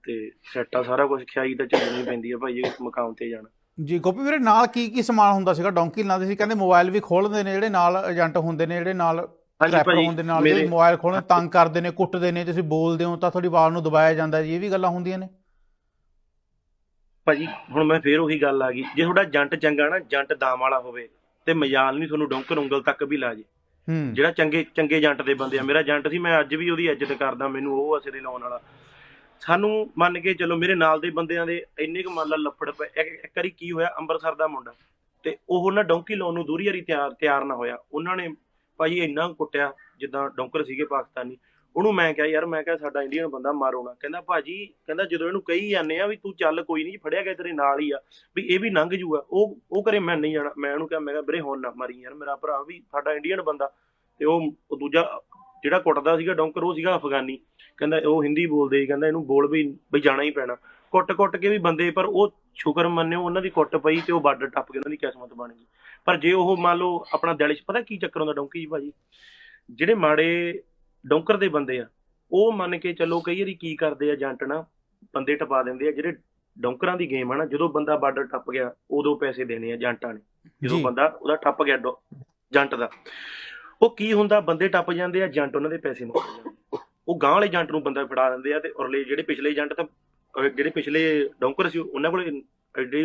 ਤੇ ਸੈੱਟ ਆ ਸਾਰਾ ਕੁਝ ਖਿਆਈ ਤਾਂ ਚੱਲਣੀ ਪੈਂਦੀ ਆ ਭਾਈ ਜੇ ਮੁਕਾਮ ਤੇ ਜਾਣਾ। ਜੀ ਗੋਪੀ ਵੀਰੇ ਨਾਲ ਕੀ ਕੀ ਸਮਾਨ ਹੁੰਦਾ ਸੀਗਾ? ਡੋਂਕੀ ਲਾਉਂਦੇ ਸੀ ਕਹਿੰਦੇ ਮੋਬਾਈਲ ਵੀ ਖੋਲਦੇ ਨੇ ਜਿਹੜੇ ਨਾਲ ਏਜੰਟ ਹੁੰਦੇ ਨੇ ਜਿਹੜੇ ਨਾਲ ਟ੍ਰੈਪਰ ਭਾਜੀ ਹੋਣ ਦੇ ਨਾਲ ਜਿਹੜੇ ਮੋਬਾਈਲ ਖੋਲਣ ਤੰਗ ਕਰਦੇ ਨੇ ਕੁੱਟਦੇ ਨੇ ਤੁਸੀਂ ਬੋਲਦੇ ਹੋ ਤਾਂ ਤੁਹਾਡੀ ਆਵਾਜ਼ ਨੂੰ ਦਬਾਇਆ ਜਾਂਦਾ ਜੀ ਇਹ ਵੀ ਗੱਲਾਂ ਹੁੰਦੀਆਂ ਨੇ। ਭਾਜੀ ਹੁਣ ਮੈਂ ਫੇਰ ਉਹੀ ਗੱਲ ਆ ਗਈ। ਜੇ ਤੁਹਾਡਾ ਜੰਟ ਚੰਗਾ ਨਾ ਜੰਟ ਦਾਮ ਵਾਲਾ ਹੋਵੇ ਤੇ ਮਜਾਲ ਨਹੀਂ ਤੁਹਾਨੂੰ ਡੌਂਕਰ ਉਂਗਲ ਤੱਕ ਵੀ ਲਾ ਜੇ। ਜਿਹੜਾ ਚੰਗੇ ਚੰਗੇ ਜੰਟ ਦੇ ਬੰਦੇ ਆ। ਮੇਰਾ ਜੰਟ ਸੀ ਮੈਂ ਅੱਜ ਵੀ ਉਹਦੀ ਇੱਜ਼ਤ ਕਰਦਾ ਮੈਨੂੰ ਉਹ ਅਸਰੇ ਲਾਉਣ ਵਾਲਾ। ਸਾਨੂੰ ਮੰਨ ਕੇ ਚਲੋ ਮੇਰੇ ਨਾਲ ਦੇ ਬੰਦਿਆਂ ਦੇ ਇੰਨੇ ਕੁ ਮੰਨ ਲਾ ਲੱਫੜ ਪਏ। ਇੱਕ ਵਾਰੀ ਕੀ ਹੋਇਆ, ਅੰਮ੍ਰਿਤਸਰ ਦਾ ਮੁੰਡਾ ਤੇ ਉਹ ਨਾ ਡੌਂਕੀ ਲਾਉਣ ਨੂੰ ਦੂਰੀ ਵਾਰੀ ਤਿਆਰ ਤਿਆਰ ਨਾ ਹੋਇਆ। ਉਹਨਾਂ ਨੇ ਭਾਜੀ ਇੰਨਾ ਕੁੱਟਿਆ ਜਿੱਦਾਂ ਡੌਂਕਰ ਸੀਗੇ ਪਾਕਿਸਤਾਨੀ। ਉਹਨੂੰ ਮੈਂ ਕਿਹਾ, ਯਾਰ, ਮੈਂ ਕਿਹਾ ਸਾਡਾ ਇੰਡੀਅਨ ਬੰਦਾ ਮਾਰੋਣਾ ਕਹਿੰਦਾ, ਭਾਜੀ, ਕਹਿੰਦਾ ਜਦੋਂ ਇਹਨੂੰ ਕਹੀ ਜਾਂਦੇ ਆ ਵੀ ਤੂੰ ਚੱਲ, ਕੋਈ ਨਹੀਂ ਫੜਿਆ ਗਿਆ ਤੇਰੇ ਨਾਲ ਹੀ ਆ, ਵੀ ਇਹ ਵੀ ਲੰਘ ਜੂਗਾ। ਉਹ ਉਹ ਕਰੇ ਮੈਂ ਨਹੀਂ ਜਾਣਾ। ਮੈਂ ਉਹਨੂੰ ਕਿਹਾ, ਮੈਂ ਕਿਹਾ, ਵੀਰੇ ਹੁਣ ਨਾ ਮਾਰੀ ਯਾਰ, ਮੇਰਾ ਭਰਾ ਵੀ ਸਾਡਾ ਇੰਡੀਅਨ ਬੰਦਾ ਤੇ ਉਹ ਦੂਜਾ ਜਿਹੜਾ ਕੁੱਟਦਾ ਸੀਗਾ ਡੌਂਕਰ ਉਹ ਸੀਗਾ ਅਫਗਾਨੀ। ਕਹਿੰਦਾ ਉਹ ਹਿੰਦੀ ਬੋਲਦੇ ਸੀ ਕਹਿੰਦਾ ਇਹਨੂੰ ਬੋਲ ਵੀ ਬਈ ਜਾਣਾ ਹੀ ਪੈਣਾ। ਕੁੱਟ-ਕੁੱਟ ਕੇ ਵੀ ਬੰਦੇ ਪਰ ਉਹ ਸ਼ੁਕਰ ਮੰਨਿਓ ਉਹਨਾਂ ਦੀ ਕੁੱਟ ਪਈ ਤੇ ਉਹ ਬਾਰਡਰ ਟੱਪ ਕੇ ਉਹਨਾਂ ਦੀ ਕਿਸਮਤ ਬਣ ਗਈ। ਪਰ ਜੇ ਉਹ ਮੰਨ ਲਓ ਆਪਣਾ ਦਿਲ 'ਚ ਪਤਾ ਕੀ ਚੱਕਰ ਹੁੰਦਾ ਡੌਂਕੀ ਜੀ ਭਾਜੀ? ਜਿਹੜੇ ਮਾੜੇ ਡੌਂਕਰ ਦੇ ਬੰਦੇ ਆ ਉਹ ਮੰਨ ਕੇ ਚੱਲੋ ਕਈ ਵਾਰੀ ਕੀ ਕਰਦੇ ਆ ਜੰਟ ਨਾ ਬੰਦੇ ਟਪਾ ਦਿੰਦੇ ਆ ਜਿਹੜੇ ਡੌਂਕਰਾਂ ਦੀ ਗੇਮ ਆ ਨਾ ਜਦੋਂ ਬੰਦਾ ਬਾਰਡਰ ਟੱਪ ਗਿਆ ਉਦੋਂ ਪੈਸੇ ਦੇਣੇ ਆ ਜੰਟਾਂ ਨੇ। ਜਦੋਂ। ਬੰਦਾ ਉਹਦਾ ਟੱਪ ਗਿਆ ਜੰਟ ਦਾ। ਉਹ ਕੀ ਹੁੰਦਾ, ਬੰਦੇ ਟੱਪ ਜਾਂਦੇ ਆ ਜੰਟ ਉਹਨਾਂ ਦੇ ਪੈਸੇ ਮੁੱਕ ਜਾਂਦੇ ਉਹ ਗਾਂ ਵਾਲੇ ਜੰਟ ਨੂੰ ਬੰਦਾ ਫੜਾ ਦਿੰਦੇ ਆ ਤੇ ਔਰਲੇ ਜਿਹੜੇ ਪਿਛਲੇ ਜੰਟ ਤਾਂ ਜਿਹੜੇ ਪਿਛਲੇ ਡੌਂਕਰ ਸੀ, ਉਹਨਾਂ ਕੋਲੇ ਐਡੇ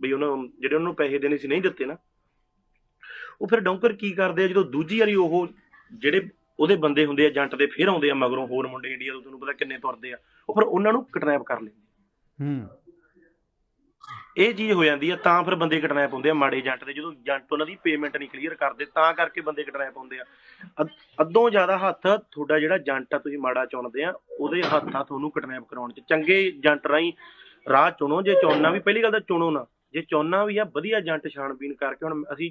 ਵੀ ਉਹਨਾਂ ਜਿਹੜੇ ਉਹਨਾਂ ਨੂੰ ਪੈਸੇ ਦੇਣੇ ਸੀ, ਨਹੀਂ ਦਿੱਤੇ ਨਾ। ਉਹ ਫਿਰ ਡੌਂਕਰ ਕੀ ਕਰਦੇ ਆ, ਜਦੋਂ ਦੂਜੀ ਵਾਰੀ ਉਹ ਜਿਹੜੇ ਉਹਦੇ ਬੰਦੇ ਹੁੰਦੇ ਆ ਜੰਟ ਦੇ, ਫਿਰ ਆਉਂਦੇ ਆ ਮਗਰੋਂ ਹੋਰ ਮੁੰਡੇ ਇੰਡੀਆ ਤੋਂ, ਤੁਹਾਨੂੰ ਪਤਾ ਕਿੰਨੇ ਤੁਰਦੇ ਆ। ਉਹ ਫਿਰ ਉਹਨਾਂ ਨੂੰ ਕਿਡਨੈਪ ਕਰ ਲੈਂਦੇ ਹੂੰ। ਇਹ ਚੀਜ਼ ਹੋ ਜਾਂਦੀ ਆ, ਤਾਂ ਫਿਰ ਬੰਦੇ ਕਿਡਨੈਪ ਹੁੰਦੇ ਆ ਮਾੜੇ ਏਜੰਟ ਦੇ, ਜਦੋਂ ਏਜੰਟ ਉਹਨਾਂ ਦੀ ਪੇਮੈਂਟ ਨਹੀਂ ਕਲੀਅਰ ਕਰਦੇ, ਤਾਂ ਕਰਕੇ ਬੰਦੇ ਕਿਡਨੈਪ ਹੁੰਦੇ ਆ। ਅੱਧੋਂ ਜ਼ਿਆਦਾ ਹੱਥ ਤੁਹਾਡਾ ਜਿਹੜਾ ਏਜੰਟ ਆ, ਤੁਸੀਂ ਮਾੜਾ ਚੁਣਦੇ ਆ, ਉਹਦੇ ਹੱਥ ਆ ਤੁਹਾਨੂੰ ਕਿਡਨੈਪ ਕਰਾਉਣ ਚ। ਚੰਗੇ ਏਜੰਟ ਰਾਹੀਂ ਰਾਹ ਚੁਣੋ, ਜੇ ਚੁਣਨਾ ਵੀ, ਪਹਿਲੀ ਗੱਲ ਤਾਂ ਚੁਣੋ ਨਾ। ਜੇ ਚੁਣਨਾ ਵੀ ਆ, ਵਧੀਆ ਏਜੰਟ ਛਾਣਬੀਨ ਕਰਕੇ, ਹੁਣ ਅਸੀਂ